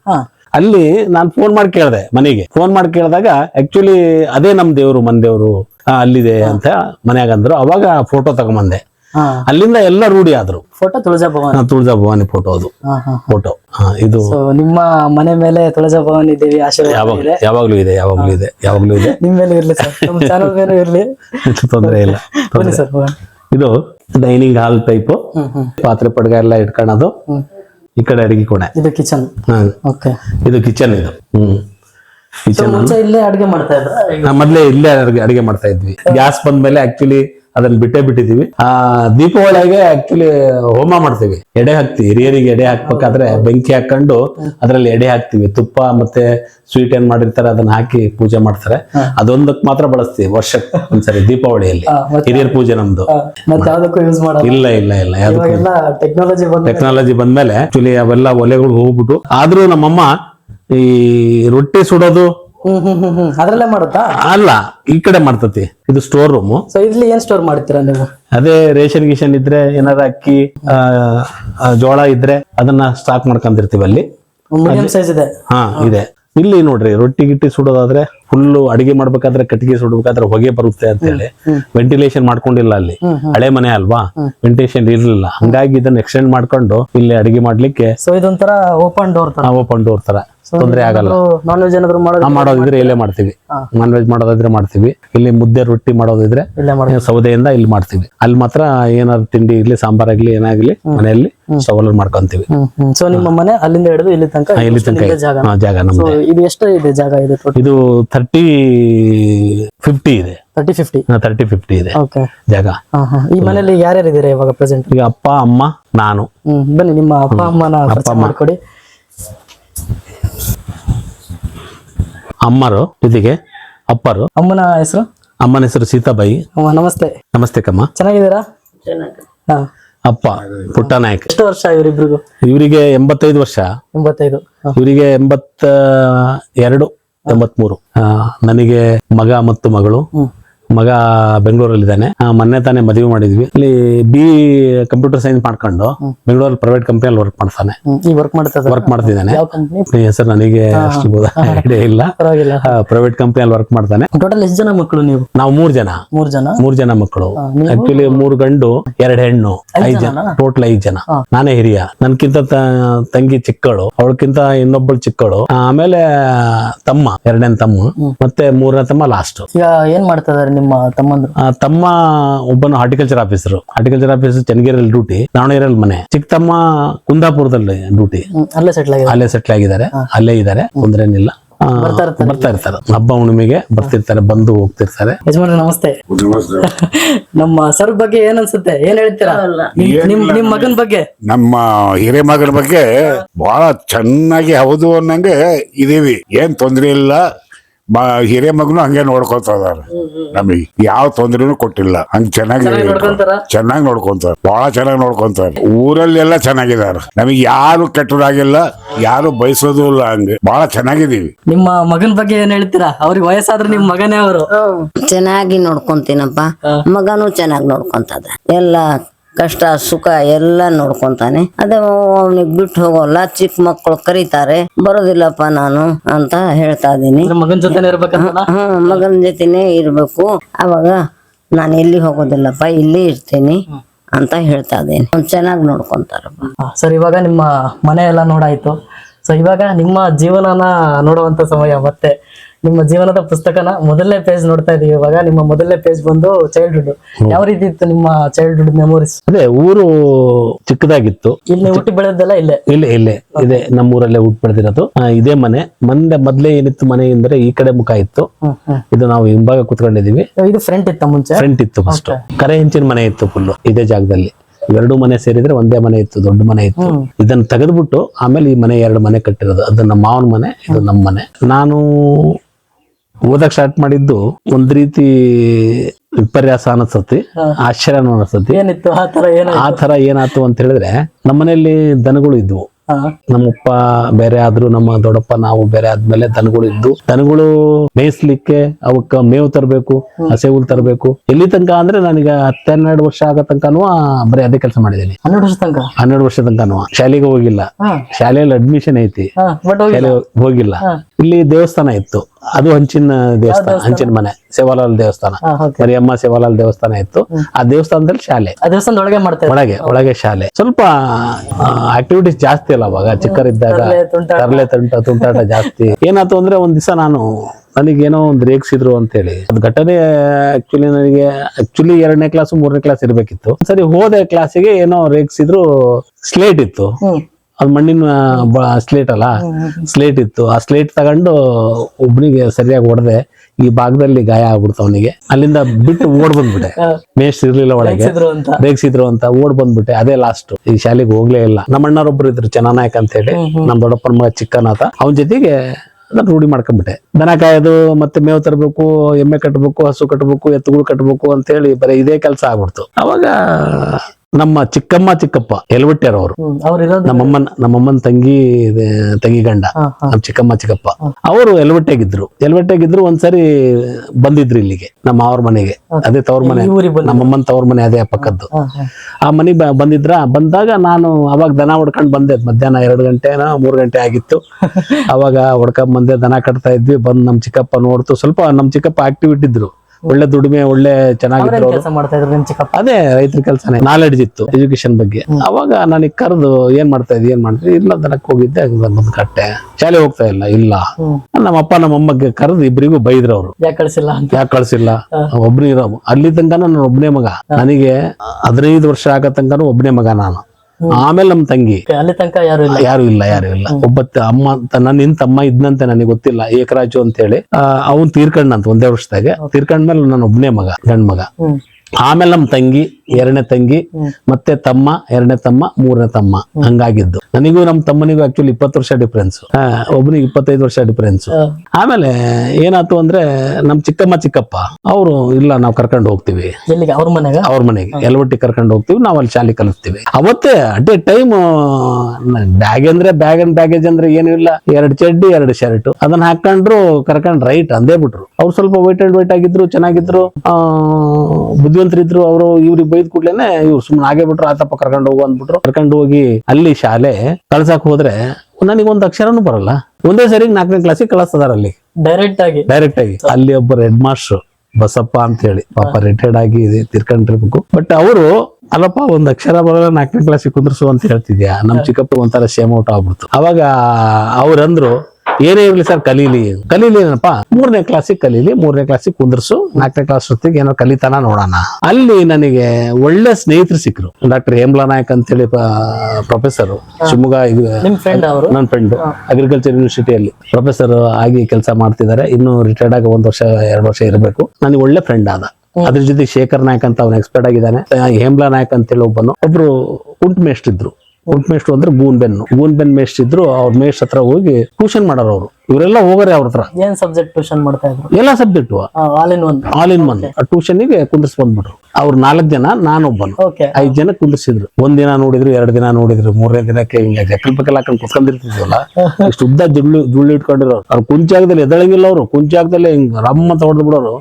ಅಲ್ಲಿ ನಾನು ಫೋನ್ ಮಾಡಿ ಕೇಳಿದೆ ಮನೆಗೆ. ಫೋನ್ ಮಾಡಿ ಕೇಳಿದಾಗ ಆಕ್ಚುಲಿ ಅದೇ ನಮ್ ದೇವ್ರು ಮನ್ ದೇವ್ರು ಅಲ್ಲಿದೆ ಅಂತ ಮನ್ಯಾಗ ಅಂದ್ರು. ಅವಾಗ ಫೋಟೋ ತಗೊಂಬಂದೆ. ಅಲ್ಲಿಂದ ಎಲ್ಲ ರೂಢಿ ಆದ್ರು. ಫೋಟೋ ತುಳಜಾ ಭವಾನಿ. ತುಳಜಾ ಭವಾನಿ ಫೋಟೋ ಅದು. ಫೋಟೋ ಇದು ನಿಮ್ಮ ಮನೆ ಮೇಲೆ ತುಳಜಾ ಭವಾನಿ ದೇವಿ ಆಶೀರ್ವಾದ ಯಾವಾಗ್ಲೂ ಇದೆ. ಯಾವಾಗ್ಲೂ ಇದೆ ಯಾವಾಗ್ಲೂ ಇದೆ (laughs) ನಿಮ್ ಮೇಲೆ ಇರ್ಲಿ ಸರ್ (laughs) ನಮ್ಮ ಚಾನಲ್ ಮೇಲೆ ಇರ್ಲಿ. (laughs) ತೊಂದರೆ ಇಲ್ಲ ಇದು ಡೈನಿಂಗ್ ಹಾಲ್ ಟೈಪ್ ಪಾತ್ರೆ ಪಡ್ಗ ಎಲ್ಲ ಇಟ್ಕೊಳ್ಳೋದು ಈ ಕಡೆ ಅಡಿಗೆ ಕೋಣೆ. ಇದು ಕಿಚನ್ ಇದು ಕಿಚನ್ ಇದು. ಹ್ಮ್. ಕಿಚನ್ ಇಲ್ಲೇ ಅಡ್ಗೆ ಮಾಡ್ತಾ ಇದ್ರ? ಮೊದ್ಲೇ ಇಲ್ಲೇ ಅಡ್ಗೆ ಅಡಿಗೆ ಮಾಡ್ತಾ ಇದ್ವಿ. ಗ್ಯಾಸ್ ಬಂದ್ಮೇಲೆ ಆಕ್ಚುಲಿ ಅದನ್ನ ಬಿಟ್ಟೇ ಬಿಟ್ಟಿದೀವಿ ಆ ದೀಪಾವಳಿಗೆ ಆಕ್ಚುಲಿ ಹೋಮ ಮಾಡ್ತೀವಿ. ಎಡೆ ಹಾಕ್ತಿವಿ. ಹಿರಿಯರಿಗೆ ಎಡೆ ಹಾಕ್ಬೇಕಾದ್ರೆ ಬೆಂಕಿ ಹಾಕೊಂಡು ಅದ್ರಲ್ಲಿ ಎಡೆ ಹಾಕ್ತಿವಿ. ತುಪ್ಪ ಮತ್ತೆ ಸ್ವೀಟ್ ಏನ್ ಮಾಡಿರ್ತಾರೆ ಅದನ್ನ ಹಾಕಿ ಪೂಜೆ ಮಾಡ್ತಾರೆ. ಅದೊಂದಕ್ ಮಾತ್ರ ಬಳಸ್ತೀವಿ ವರ್ಷಕ್ಕೆ ಒಂದ್ಸರಿ ದೀಪಾವಳಿಯಲ್ಲಿ. ಹಿರಿಯರ್ ಪೂಜೆ ನಮ್ದು. ಇಲ್ಲ ಇಲ್ಲ ಇಲ್ಲ ಟೆಕ್ನಾಲಜಿ ಟೆಕ್ನಾಲಜಿ ಬಂದ್ಮೇಲೆ. ಆಕ್ಚುಲಿ ಅವೆಲ್ಲ ಒಲೆಗಳು ಹೋಗ್ಬಿಟ್ಟು ಆದ್ರೂ ನಮ್ಮಮ್ಮ ಈ ರೊಟ್ಟಿ ಸುಡೋದು ಅದ್ರಲ್ಲೇ ಮಾಡುತ್ತಾ? ಅಲ್ಲ ಈ ಕಡೆ ಮಾಡ್ತತಿ. ಇದು ಸ್ಟೋರ್ ರೂಮ್ ಸೊ ಇಲ್ಲಿ ಏನ್ ಸ್ಟೋರ್ ಮಾಡ್ತೀರಾ ನೀವು? ಅದೇ ರೇಷನ್ ಗೀಷನ್ ಇದ್ರೆ ಏನಾರ ಅಕ್ಕಿ ಆ, ಆ, ಜೋಳ ಇದ್ರೆ ಅದನ್ನ ಸ್ಟಾಕ್ ಮಾಡ್ಕೊಂಡಿರ್ತೀವಿ ಅಲ್ಲಿ. ಮೀಡಿಯಂ ಸೈಜ್ ಇದೆ. ಹಾ ಇದೆ. ಇಲ್ಲಿ ನೋಡ್ರಿ ರೊಟ್ಟಿ ಗಿಟ್ಟಿ ಸುಡೋದಾದ್ರೆ ಫುಲ್ಲು ಅಡಿಗೆ ಮಾಡ್ಬೇಕಾದ್ರೆ ಕಟ್ಟಿಗೆ ಸುಡ್ಬೇಕಾದ್ರೆ ಹೊಗೆ ಬರುತ್ತೆ ಅಂತ ಹೇಳಿ. ವೆಂಟಿಲೇಷನ್ ಮಾಡ್ಕೊಂಡಿಲ್ಲ ಅಲ್ಲಿ. ಹಳೆ ಮನೆ ಅಲ್ವಾ? ವೆಂಟಿಲೇಷನ್ ಇರ್ಲಿಲ್ಲ. ಹಂಗಾಗಿ ಇದನ್ನ ಎಕ್ಸ್ಟೆಂಡ್ ಮಾಡ್ಕೊಂಡು ಇಲ್ಲಿ ಅಡಿಗೆ ಮಾಡ್ಲಿಕ್ಕೆ ಸೊ ಇದೊಂಥರ ಓಪನ್ ಡೋರ್ ತರ. ಓಪನ್ ಡೋರ್ ತರ. ತೊಂದ್ರೆ ಆಗಲ್ಲ. ನಾನ್ ವೆಜ್ ಏನಾದ್ರು ಮಾಡೋದು ಮಾಡೋದಿದ್ರೆ ಇಲ್ಲೇ ಮಾಡ್ತೀವಿ. ನಾನ್ ವೆಜ್ ಮಾಡೋದಾದ್ರೆ ಮಾಡ್ತೀವಿ. ಇಲ್ಲಿ ಮುದ್ದೆ ರೊಟ್ಟಿ ಮಾಡೋದಿದ್ರೆ ಸೌದೆಯಿಂದ ಇಲ್ಲಿ ಮಾಡ್ತೀವಿ. ಅಲ್ಲಿ ಮಾತ್ರ ಏನಾದ್ರು ತಿಂಡಿ ಇರ್ಲಿ ಸಾಂಬಾರ್ ಆಗ್ಲಿ ಏನಾಗ್ಲಿ ಮನೆಯಲ್ಲಿ ಸ್ಟವ್ ಮಾಡ್ಕೊಂತೀವಿ. ಸೊ ನಿಮ್ಮ ಮನೆ ಅಲ್ಲಿಂದ ಹಿಡಿದು ಇಲ್ಲಿ ತನಕ ಇಲ್ಲಿ ತನಕ ಜಾಗ. ನಮ್ದು. ಇದು ಎಷ್ಟು ಇದೆ ಜಾಗ ಇದೆ ಇದು ಥರ್ಟಿ ಫಿಫ್ಟಿ ಇದೆ. ತರ್ಟಿ ಫಿಫ್ಟಿ ತರ್ಟಿ ಫಿಫ್ಟಿ ಇದೆ ಜಾಗ. ಈ ಮನೆಯಲ್ಲಿ ಯಾರ್ಯಾರು ಇದ್ದೀರಾ ಇವಾಗ ಪ್ರೆಸೆಂಟ್ ಈಗ ಅಪ್ಪ ಅಮ್ಮ ನಾನು. ಬನ್ನಿ ನಿಮ್ಮ ಅಪ್ಪ ಅಮ್ಮನ ಪರಿಚಯ ಮಾಡ್ಕೊಡಿ. ಅಮ್ಮರು ಜೊತೆಗೆ ಅಪ್ಪರು. ಅಮ್ಮನ ಹೆಸರು? ಅಮ್ಮನ ಹೆಸರು ಸೀತಾಬಾಯಿ. ಅಮ್ಮ ನಮಸ್ತೆ. ನಮಸ್ತೆ ಕಮ್ಮ. ಚೆನ್ನಾಗಿದ್ದೀರಾ? ಹಾ. ಅಪ್ಪ ಪುಟ್ಟನಾಯಕ್ ಎಷ್ಟು ವರ್ಷ ಇವರಿಬ್ರಿಗೂ? ಇವರಿಗೆ ಎಂಬತ್ತೈದು ವರ್ಷ. ಎಂಬತ್ತೈದು. ಹಾ. ಇವರಿಗೆ ಎಂಬತ್ತ ಎರಡು ಎಂಬತ್ಮೂರು. ಆ, ನನಗೆ ಮಗ ಮತ್ತು ಮಗಳು. ಹ್ಮ್. ಮಗ ಬೆಂಗಳೂರಲ್ಲಿದ್ದಾನೆ. ಮೊನ್ನೆ ತಾನೇ ಮದುವೆ ಮಾಡಿದ್ವಿ. ಇಲ್ಲಿ ಬಿ ಕಂಪ್ಯೂಟರ್ ಸೈನ್ಸ್ ಮಾಡ್ಕೊಂಡು ಬೆಂಗಳೂರಲ್ಲಿ ಪ್ರೈವೇಟ್ ಕಂಪನಿಯಲ್ಲಿ ವರ್ಕ್ ಮಾಡ್ತಾನೆ. ವರ್ಕ್ ವರ್ಕ್ ಮಾಡ್ತಿದ್ದಾನೆ. ಹೆಸರು ನನಗೆ ಐಡಿಯಾ ಇಲ್ಲ. ಪ್ರೈವೇಟ್ ಕಂಪನಿಯಲ್ಲಿ ವರ್ಕ್ ಮಾಡ್ತಾನೆ. ಟೋಟಲ್ ಎಷ್ಟು ಜನ ಮಕ್ಕಳು ನೀವು? ನಾವು ಮೂರ್ ಜನ. ಮೂರ್ ಜನ? ಮೂರ್ ಜನ ಮಕ್ಕಳು. ಆಕ್ಚುಲಿ ಮೂರ್ ಗಂಡು ಎರಡ್ ಹೆಣ್ಣು ಐದ್ ಜನ. ಟೋಟಲ್ ಐದ್ ಜನ. ನಾನೇ ಹಿರಿಯ. ನನ್ಕಿಂತ ತಂಗಿ ಚಿಕ್ಕಳು. ಅವಳಕ್ಕಿಂತ ಇನ್ನೊಬ್ಬಳು ಚಿಕ್ಕಳು. ಆಮೇಲೆ ತಮ್ಮ ಎರಡನೇ ತಮ್ಮ. ಮತ್ತೆ ಮೂರನೇ ತಮ್ಮ ಲಾಸ್ಟ್ ಈಗ ಏನ್ ಮಾಡ್ತಾ ಇದಾರೆ ನಿಮ್ಮ ತಮ್ಮಂದ್ರು ತಮ್ಮ ಒಬ್ಬನು ಹಾರ್ಟಿಕಲ್ಚರ್ ಆಫೀಸರ್ ಹಾರ್ಟಿಕಲ್ಚರ್ ಆಫೀಸರ್ ಚನ್ನಗಿರಲ್ಲಿ ಡ್ಯೂಟಿ ದಾವಣಗೆರೆಯಲ್ಲಿ ಮನೆ. ಚಿಕ್ಕ ತಮ್ಮ ಕುಂದಾಪುರದಲ್ಲಿ ಡ್ಯೂಟಿ ಹ್ಮ್, ಅಲ್ಲೇ ಸೆಟ್ಲ್ ಆಗಿದೆ ಅಲ್ಲೇ ಸೆಟ್ಲ್ ಆಗಿದ್ದಾರೆ. ಅಲ್ಲೇ ಇದ್ದಾರೆ. ತೊಂದರೆ ಏನಿಲ್ಲ. ಬರ್ತಾ ಇರ್ತಾರೆ. ಬರ್ತಾ ಇರ್ತಾರೆ. ಹಬ್ಬ ಹುಣ್ಣಿಮೆಗೆ ಬರ್ತಿರ್ತಾರೆ ಬಂದು ಹೋಗ್ತಿರ್ತಾರೆ. ಯಜಮಾನ್ರೆ ನಮಸ್ತೆ. ನಮ್ಮ ಸರ್ ಬಗ್ಗೆ ಏನ್ ಅನ್ಸುತ್ತೆ? ಏನ್ ಹೇಳ್ತೀರಾ? ನಿಮ್- ನಿಮ್ ನಿಮ್ ಮಗನ್ ಬಗ್ಗೆ. ನಮ್ಮ ಹಿರಿಯ ಮಗನ ಬಗ್ಗೆ ಬಹಳ ಚೆನ್ನಾಗಿ ಹೌದು ಅನ್ನಂಗೆ ಇದೀವಿ. ಏನ್ ತೊಂದ್ರೆ ಇಲ್ಲ. ಬ- ಹಿರಿಯ ಮಗನು ಹಂಗೆ ನೋಡ್ಕೊತಾ ಇದಾರೆ. ನಮಗೆ ಯಾವ ತೊಂದ್ರೆನೂ ಕೊಟ್ಟಿಲ್ಲ. ಹಂಗ್ ಚೆನ್ನಾಗಿ ನೋಡ್ಕೊಂತಾರ? ಚೆನ್ನಾಗಿ ನೋಡ್ಕೊಂತಾರ. ಬಹಳ ಚೆನ್ನಾಗಿ ನೋಡ್ಕೊಂತಾರೆ. ಊರಲ್ಲೆಲ್ಲ ಚೆನ್ನಾಗಿದ್ದಾರೆ. ನಮಗೆ ಯಾರು ಕೆಟ್ಟದಾಗಿಲ್ಲ ಯಾರು ಬಯಸೋದು ಇಲ್ಲ ಹಂಗೆ. ಬಹಳ ಚೆನ್ನಾಗಿದೀವಿ ನಿಮ್ಮ ಮಗನ್ ಬಗ್ಗೆ ಏನ್ ಹೇಳ್ತೀರಾ? ಅವ್ರಿಗೆ ವಯಸ್ಸಾದ್ರೆ ನಿಮ್ ಮಗನೇ ಅವರು. ಚೆನ್ನಾಗಿ ನೋಡ್ಕೊಂತೀನಪ್ಪ. ಮಗನು ಚೆನ್ನಾಗಿ ನೋಡ್ಕೊಂತದ. ಎಲ್ಲ ಕಷ್ಟ ಸುಖ ಎಲ್ಲ ನೋಡ್ಕೊಂತಾನೆ. ಅದೇ ಅವನಿಗೆ ಬಿಟ್ಟು ಹೋಗೋಲ್ಲ ಚಿಕ್ಕ ಮಕ್ಕಳು ಕರೀತಾರೆ. ಬರೋದಿಲ್ಲಪ್ಪ ನಾನು ಅಂತ ಹೇಳ್ತಾ ಇದೀನಿ ಮಗನ ಜೊತೆ ಮಗನ ಜೊತೆನೆ ಇರ್ಬೇಕು. ಅವಾಗ ನಾನು ಎಲ್ಲಿ ಹೋಗೋದಿಲ್ಲಪ್ಪ ಇಲ್ಲಿ ಇರ್ತೀನಿ ಅಂತ ಹೇಳ್ತಾ ಇದ್ದೀನಿ. ಚೆನ್ನಾಗಿ ನೋಡ್ಕೊಂತಾರಪ್ಪ. ಸರ್ ಇವಾಗ ನಿಮ್ಮ ಮನೆ ಎಲ್ಲ ನೋಡಾಯ್ತು. ಸೊ ಇವಾಗ ನಿಮ್ಮ ಜೀವನನ ನೋಡುವಂತ ಸಮಯ ಮತ್ತೆ ನಿಮ್ಮ ಜೀವನದ ಪುಸ್ತಕನ ಮೊದಲನೇ ಪೇಜ್ ನೋಡ್ತಾ ಇದೀವಿ. ಇವಾಗ ನಿಮ್ಮ ಮೊದಲನೇ ಪೇಜ್ ಬಂದು ಚೈಲ್ಡ್ಹುಡ್ ಯಾವ ರೀತಿ ಇತ್ತು ನಿಮ್ಮ ಚೈಲ್ಡ್ಹುಡ್ ಮೆಮೊರೀಸ್ ಅದೇ ಊರು ಚಿಕ್ಕದಾಗಿತ್ತು. ಇಲ್ಲಿ ಹುಟ್ಟಿ ಬೆಳೆದೆಲ್ಲ ಇಲ್ಲೇ? ಇಲ್ಲೇ ಇಲ್ಲೇ. ಇದೆ ನಮ್ಮೂರಲ್ಲೇ ಹುಟ್ಟು ಬೆಳೆದಿರೋದು. ಇದೇ ಮನೆ. ಮಂದೆ ಮೊದ್ಲೇ ಏನಿತ್ತು ಮನೆ ಅಂದ್ರೆ ಈ ಕಡೆ ಮುಖ ಇತ್ತು. ಇದು ನಾವು ಹಿಂಭಾಗ ಕುತ್ಕೊಂಡಿದೀವಿ ಇದು ಫ್ರಂಟ್ ಇತ್ತ ಮುಂಚೆ? ಫ್ರಂಟ್ ಇತ್ತು ಫಸ್ಟ್ ಕರೆ ಹೆಂಚಿನ ಮನೆ ಇತ್ತು ಫುಲ್ ಇದೇ ಜಾಗದಲ್ಲಿ. ಎರಡು ಮನೆ ಸೇರಿದ್ರೆ ಒಂದೇ ಮನೆ ಇತ್ತು ದೊಡ್ಡ ಮನೆ ಇತ್ತು. ಇದನ್ನ ತೆಗೆದ್ಬಿಟ್ಟು ಆಮೇಲೆ ಈ ಮನೆ ಎರಡು ಮನೆ ಕಟ್ಟಿರೋದು. ಅದು ನಮ್ಮ ಮಾವನ ಮನೆ ಇದು ನಮ್ಮ ಮನೆ. ನಾನು ಓದಕ್ ಸ್ಟಾರ್ಟ್ ಮಾಡಿದ್ದು ಒಂದ್ ರೀತಿ ವಿಪರ್ಯಾಸ ಅನಿಸ್ತತಿ ಆಶ್ಚರ್ಯ ಅನಿಸ್ತತಿ. ಏನಿತ್ತು? ಆ ತರ ಏನ ಆ ತರ ಏನಾಯ್ತು ಅಂತ ಹೇಳಿದ್ರೆ ನಮ್ಮನೆಯಲ್ಲಿ ದನಗಳು ಇದ್ವು. ನಮ್ಮಪ್ಪ ಬೇರೆ ಆದ್ರು ನಮ್ಮ ದೊಡ್ಡಪ್ಪ ನಾವು ಬೇರೆ ಆದ್ಮೇಲೆ ದನಗಳು ಇದ್ದು ದನಗಳು ಮೇಯಿಸ್ಲಿಕ್ಕೆ ಅವಕ್ಕ ಮೇವು ತರಬೇಕು ಹಸೆ ಹುಲ್ ತರಬೇಕು. ಎಲ್ಲಿ ತನಕ ಅಂದ್ರೆ ನನಗೆ ಹತ್ತೆರಡು ವರ್ಷ ಆಗೋ ತನಕನೂ ಬರೀ ಅದೇ ಕೆಲಸ ಮಾಡಿದ್ದೀನಿ. ಹನ್ನೆರಡು ವರ್ಷ ತನಕ? ಹನ್ನೆರಡು ವರ್ಷ ತನಕನು. ಶಾಲೆಗೆ ಹೋಗಿಲ್ಲ. ಶಾಲೆಯಲ್ಲಿ ಅಡ್ಮಿಷನ್ ಐತಿ. ಹೋಗಿಲ್ಲ? ಇಲ್ಲಿ ದೇವಸ್ಥಾನ ಇತ್ತು. ಅದು ಹಂಚಿನ ದೇವಸ್ಥಾನ ಹಂಚಿನ ಮನೆ ಸೇವಾಲಾಲ್ ದೇವಸ್ಥಾನ. ಮರಿಯಮ್ಮ ಸೇವಾಲಾಲ್ ದೇವಸ್ಥಾನ ಇತ್ತು. ಆ ದೇವಸ್ಥಾನದಲ್ಲಿ ಶಾಲೆ. ಒಳಗೆ ಒಳಗೆ ಶಾಲೆ. ಸ್ವಲ್ಪ ಆಕ್ಟಿವಿಟೀಸ್ ಜಾಸ್ತಿ ಅಲ್ಲ ಅವಾಗ. ಚಿಕ್ಕರಿದ್ದಾಗ ತರಲೆ ತುಂಟ ತುಂಟಾಟ ಜಾಸ್ತಿ. (laughs) ಏನಾಯ್ತು ಅಂದ್ರೆ ಒಂದ್ ದಿವಸ ನಾನು ನನಗೇನೋ ಒಂದ್ ಅಂತ ಹೇಳಿ ಅದು ಘಟನೆ ಆಕ್ಚುಲಿ ನನಗೆ ಆಕ್ಚುಲಿ ಎರಡನೇ ಕ್ಲಾಸ್ ಮೂರನೇ ಕ್ಲಾಸ್ ಇರ್ಬೇಕಿತ್ತು. ಸರಿ ಹೋದೆ ಕ್ಲಾಸಿಗೆ ಏನೋ ರೇಗಿಸಿದ್ರು ಸ್ಲೇಟ್ ಇತ್ತು. ಅದು ಮಣ್ಣಿನ ಸ್ಲೇಟ್ ಅಲ್ಲ? ಸ್ಲೇಟ್ ಇತ್ತು. ಆ ಸ್ಲೇಟ್ ತಗೊಂಡು ಒಬ್ನಿಗೆ ಸರಿಯಾಗಿ ಹೊಡೆದೆ. ಈ ಭಾಗದಲ್ಲಿ ಗಾಯ ಆಗ್ಬಿಡ್ತು ಅವನಿಗೆ. ಅಲ್ಲಿಂದ ಬಿಟ್ಟು ಓಡ್ ಬಂದ್ಬಿಟ್ಟೆ. ಮೇಸ್ಟ್ ಇರ್ಲಿಲ್ಲ ಒಳಗೆ. ಬೇಗಿಸಿದ್ರು ಅಂತ. ಓಡ್ ಬಂದ್ಬಿಟ್ಟೆ. ಅದೇ ಲಾಸ್ಟ್ ಈ ಶಾಲೆಗೆ ಹೋಗ್ಲೇ ಇಲ್ಲ. ನಮ್ಮ ಅಣ್ಣರೊಬ್ರು ಇದ್ರು ಚೆನ್ನಾನಾಯಕ್ ಅಂತ ಹೇಳಿ. ನಮ್ ದೊಡ್ಡಪ್ಪನ ಮಗ ಚಿಕ್ಕನಾಥ. ಅವನ ಜೊತೆಗೆ ಅದನ್ನ ರೂಢಿ ಮಾಡ್ಕೊಂಡ್ಬಿಟ್ಟೆ. ದನ ಕಾಯೋದು ಮತ್ತೆ ಮೇವು ತರಬೇಕು ಎಮ್ಮೆ ಕಟ್ಟಬೇಕು ಹಸು ಕಟ್ಟಬೇಕು ಎತ್ತುಗಳು ಕಟ್ಟಬೇಕು ಅಂತ ಹೇಳಿ ಬರೀ ಇದೇ ಕೆಲಸ ಆಗ್ಬಿಡ್ತು. ಅವಾಗ ನಮ್ಮ ಚಿಕ್ಕಮ್ಮ ಚಿಕ್ಕಪ್ಪ ಇರೋದು ನಮ್ಮಮ್ಮನ ನಮ್ಮಮ್ಮನ ತಂಗಿ ತಂಗಿ ಗಂಡ ನಮ್ಮ ಚಿಕ್ಕಮ್ಮ ಚಿಕ್ಕಪ್ಪ. ಅವರು ಎಲ್ವಟ್ಟೆಗಿದ್ರು ಎಲ್ವಟ್ಟೆಗಿದ್ರು ಒಂದ್ಸರಿ ಬಂದಿದ್ರು ಇಲ್ಲಿಗೆ ನಮ್ಮ ಅವ್ರ ಮನೆಗೆ. ಅದೇ ತವ್ರ ಮನೆ ನಮ್ಮಮ್ಮನ ತವ್ರ ಮನೆ ಅದೇ ಪಕ್ಕದ್ದು. ಆ ಮನೆ ಬಂದಿದ್ರ ಬಂದಾಗ ನಾನು ಅವಾಗ ದನ ಹೊಡ್ಕೊಂಡ್ ಬಂದೆ. ಮಧ್ಯಾಹ್ನ ಎರಡು ಗಂಟೆನ ಮೂರ್ ಗಂಟೆ ಆಗಿತ್ತು. (laughs) ಅವಾಗ ಹೊಡ್ಕೊಂಡ್ ಬಂದೆ ದನ ಕಟ್ತಾ ಇದ್ವಿ. ಬಂದ್ ನಮ್ ಚಿಕ್ಕಪ್ಪ ನೋಡ್ತು. ಸ್ವಲ್ಪ ನಮ್ ಚಿಕ್ಕಪ್ಪ ಆಕ್ಟಿವಿಟಿ ಇದ್ರು ಒಳ್ಳೆ ದುಡಿಮೆ ಒಳ್ಳೆ ಚೆನ್ನಾಗಿದ್ರು. ಕೆಲಸ ಮಾಡ್ತಾ ಇದ್ರು ನಿಮ್ ಚಿಕ್ಕಪ್ಪ? ಅದೇ ರೈತರ ಕೆಲಸನೇ ನಾಲೆಡ್ಜ್ ಇತ್ತು ಎಜುಕೇಶನ್ ಬಗ್ಗೆ. ಅವಾಗ ನನಗೆ ಕರೆದು ಏನ್ ಮಾಡ್ತಾ ಇದ್ದಿ ಏನ್ ಮಾಡ್ತೀವಿ ಇಲ್ಲ ದನಕ್ಕೆ ಹೋಗಿದ್ದೆ ಬಂದು ಕಟ್ಟೆ. ಶಾಲೆ ಹೋಗ್ತಾ ಇಲ್ಲ ಇಲ್ಲ. ನಮ್ಮಪ್ಪ ನಮ್ಮಮ್ಮಗೆ ಕರೆದು ಇಬ್ಬರಿಗೂ ಬೈದ್ರು ಅವರು. ಯಾಕೆ ಕಳ್ಸಿಲ್ಲ ಅಂತ? ಯಾಕೆ ಕಳ್ಸಿಲ್ಲ? ಒಬ್ನೇ ಇರೋ ಅಲ್ಲಿ ತನಕ ನಾನು ಒಬ್ನೇ ಮಗ. ನನಗೆ ಹದಿನೈದು ವರ್ಷ ಆಗ ತನಕ ಒಬ್ನೇ ಮಗ ನಾನು. ಆಮೇಲೆ ನಮ್ ತಂಗಿ. ಅಲ್ಲಿ ತನಕ ಯಾರು ಇಲ್ಲ? ಯಾರು ಇಲ್ಲ ಯಾರು ಇಲ್ಲ. ಒಬ್ಬ ಅಮ್ಮ ಅಂತ ನನ್ನ ಇನ್ ತಮ್ಮ ಇದ್ನಂತೆ ನನಗೆ ಗೊತ್ತಿಲ್ಲ ಏಕರಾಜು ಅಂತ ಹೇಳಿ. ಅವನ್ ತೀರ್ಕೊಂಡಂತ ಒಂದೇ ವರ್ಷದಾಗೆ. ತೀರ್ಕೊಂಡ್ಮೇಲೆ ನಾನು ಒಬ್ನೇ ಮಗ ಗಂಡ್ ಮಗ ಆಮೇಲೆ ನಮ್ಮ ತಂಗಿ ಎರಡನೇ ತಂಗಿ ಮತ್ತೆ ತಮ್ಮ ಎರಡನೇ ತಮ್ಮ ಮೂರನೇ ತಮ್ಮ. ಹಂಗಾಗಿದ್ದು. ನನಗೂ ನಮ್ಮ ತಮ್ಮನಿಗೂ ಆಕ್ಚುಲಿ ಇಪ್ಪತ್ತು ವರ್ಷ ಡಿಫ್ರೆನ್ಸ್ ಒಬ್ಬನಿಗೆ ಇಪ್ಪತ್ತೈದು ವರ್ಷ ಡಿಫ್ರೆನ್ಸ್ ಆಮೇಲೆ ಏನಾಯ್ತು ಅಂದ್ರೆ ನಮ್ ಚಿಕ್ಕಮ್ಮ ಚಿಕ್ಕಪ್ಪ ಅವರು ಇಲ್ಲ ನಾವು ಕರ್ಕೊಂಡು ಹೋಗ್ತೀವಿ. ಅವ್ರ ಮನೆಗೆ? ಅವ್ರ ಮನೆಗೆ. ಎಲ್ವಟ್ಟಿ ಕರ್ಕೊಂಡು ಹೋಗ್ತೀವಿ ನಾವು ಅಲ್ಲಿ ಶಾಲೆ ಕಲಿಸ್ತೀವಿ. ಅವತ್ತೇ ಅಟ್ ಎ ಟೈಮ್ ಬ್ಯಾಗ್ ಅಂದ್ರೆ ಬ್ಯಾಗ್ ಅಂಡ್ ಬ್ಯಾಗೇಜ್ ಅಂದ್ರೆ ಏನು ಇಲ್ಲ. ಎರಡು ಚಡ್ಡಿ ಎರಡು ಶರ್ಟ್ ಅದನ್ನ ಹಾಕೊಂಡ್ರು ಕರ್ಕೊಂಡ್ ರೈಟ್ ಅಂದೇ ಬಿಟ್ರು. ಅವ್ರು ಸ್ವಲ್ಪ ವೈಟ್ ಅಂಡ್ ವೈಟ್ ಆಗಿದ್ರು ಚೆನ್ನಾಗಿದ್ರು. ಆ ಬುದ್ಧಿವಂತರಿದ್ರು ಅವರು ಇವ್ರಿಗೆ ಬೈದ್ ಕೂಡ್ಲೇನೆ ಇವ್ರು ಸುಮ್ಮನೆ ಆಗೇ ಬಿಟ್ರು ಆತಪ್ಪ ಕರ್ಕೊಂಡು ಹೋಗು ಅಂದ್ಬಿಟ್ರು. ಕರ್ಕೊಂಡು ಹೋಗಿ ಅಲ್ಲಿ ಶಾಲೆ ಕಳ್ಸಕ್ ಹೋದ್ರೆ ನನಗೆ ಒಂದು ಅಕ್ಷರನು ಬರಲ್ಲ. ಒಂದೇ ಸರಿ ನಾಲ್ಕನೇ ಕ್ಲಾಸಿಗೆ ಕಳಿಸ್ತದಾರ ಅಲ್ಲಿ. ಡೈರೆಕ್ಟ್ ಆಗಿ. ಡೈರೆಕ್ಟ್ ಆಗಿ. ಅಲ್ಲಿ ಒಬ್ಬ ಹೆಡ್ ಮಾಸ್ಟರ್ ಬಸಪ್ಪ ಅಂತ ಹೇಳಿ. ಪಾಪ ರಿಟೈರ್ಡ್ ಆಗಿ ತಿರ್ಕೊಂಡಿರ್ಬೇಕು ತೀರ್ಕೊಂಡಿರ್ಬೇಕು. ಬಟ್ ಅವರು ಅಲ್ಲಪ್ಪ ಒಂದ್ ಅಕ್ಷರ ಬರಲ್ಲ ನಾಲ್ಕನೇ ಕ್ಲಾಸಿಗೆ ಕುಂದ್ರಸು ಅಂತ ಹೇಳ್ತಿದ್ಯಾ? ನಮ್ ಚಿಕ್ಕಪ್ಪ ಒಂಥರ ಶೇಮ್ ಔಟ್ ಆಗ್ಬಿಡ್ತು. ಅವಾಗ ಅವ್ರಂದ್ರು ಏನೇ ಇರ್ಲಿ ಸರ್ ಕಲೀಲಿ. ಕಲೀಲಿ ಏನಪ್ಪ? ಮೂರನೇ ಕ್ಲಾಸಿಗೆ ಕಲೀಲಿ ಮೂರನೇ ಕ್ಲಾಸಿಗೆ ಕುಂದ್ರಸು ನಾಲ್ಕನೇ ಕ್ಲಾಸ್ ಹೊತ್ತಿಗೆ ಏನೋ ಕಲಿತಾನ ನೋಡೋಣ. ಅಲ್ಲಿ ನನಗೆ ಒಳ್ಳೆ ಸ್ನೇಹಿತರು ಸಿಕ್ಕರು ಡಾಕ್ಟರ್ ಹೇಮ್ಲಾ ನಾಯಕ್ ಅಂತೇಳಿ ಪ್ರೊಫೆಸರ್. ಶಿವಮೊಗ್ಗ ನನ್ನ ಫ್ರೆಂಡ್ ಅಗ್ರಿಕಲ್ಚರ್ ಯೂನಿವರ್ಸಿಟಿಯಲ್ಲಿ ಪ್ರೊಫೆಸರ್ ಆಗಿ ಕೆಲಸ ಮಾಡ್ತಿದ್ದಾರೆ ಇನ್ನು ರಿಟೈರ್ಡ್ ಆಗಿ ಒಂದ್ ವರ್ಷ ಎರಡು ವರ್ಷ ಇರಬೇಕು. ನನಗೆ ಒಳ್ಳೆ ಫ್ರೆಂಡ್ ಆದ. ಅದ್ರ ಜೊತೆ ಶೇಖರ್ ನಾಯಕ್ ಅಂತ ಅವ್ನು ಎಕ್ಸ್ಪರ್ಟ್ ಆಗಿದ್ದಾನೆ. ಹೇಮ್ಲಾ ನಾಯಕ್ ಅಂತೇಳಿ ಒಬ್ಬನು. ಒಬ್ರು ಕುಂಟ್ ಮೇಷ್ಟ್ ಮೇಷ್ಟ್ರು ಅಂದ್ರೆ ಬೂನ್ ಬೆನ್ನು. ಬೂನ್ ಬೆನ್ ಮೇಸ್ಟ್ ಇದ್ರು ಅವ್ರ ಮೇಸ್ಟ್ ಹತ್ರ ಹೋಗಿ ಟ್ಯೂಷನ್ ಮಾಡೋರು ಅವರು. ಇವರೆಲ್ಲ ಹೋಗೋರೆ ಅವ್ರ ಹತ್ರ. ಏನ್ ಸಬ್ಜೆಕ್ಟ್ ಟ್ಯೂಷನ್ ಮಾಡ್ತಾ ಇದ್ರು? ಎಲ್ಲಾ subject all in one all in one ಟ್ಯೂಷನ್ಗೆ ಕುಂದಿಸ್ ಬಂದ್ಬಿಟ್ರು. ಅವ್ರ ನಾಲ್ಕ್ ಜನ ನಾನೊಬ್ಬನು ಐದ್ ಜನ ಕುಂದಿಸಿದ್ರು ಒಂದ್ ದಿನ ನೋಡಿದ್ರು ಎರಡ್ ದಿನ ನೋಡಿದ್ರು ಮೂರನೇ ದಿನಕ್ಕೆ ಹಿಂಗೆ ಜಕ್ಕಲ್ ಪಕ್ಕಲ್ ಹಾಕೊಂಡು ಕುತ್ಕೊಂಡಿರ್ತಿದ್ವಲ್ಲ ಇಷ್ಟು ಉದ್ದ ಜುಳ್ಳು ಜುಳ್ಳು ಇಟ್ಕೊಂಡಿರೋ ಅವ್ರು ಕುಂಚಾಗದಲ್ಲಿ ಎದಳಂಗಿಲ್ಲ ಅವರು. ಕುಂಚಾಗದಲ್ಲಿ ಹಿಂಗ್ ರಮ್ಮ ಅಂತ ಹೊಡೆದ್ ಬಿಡೋರು.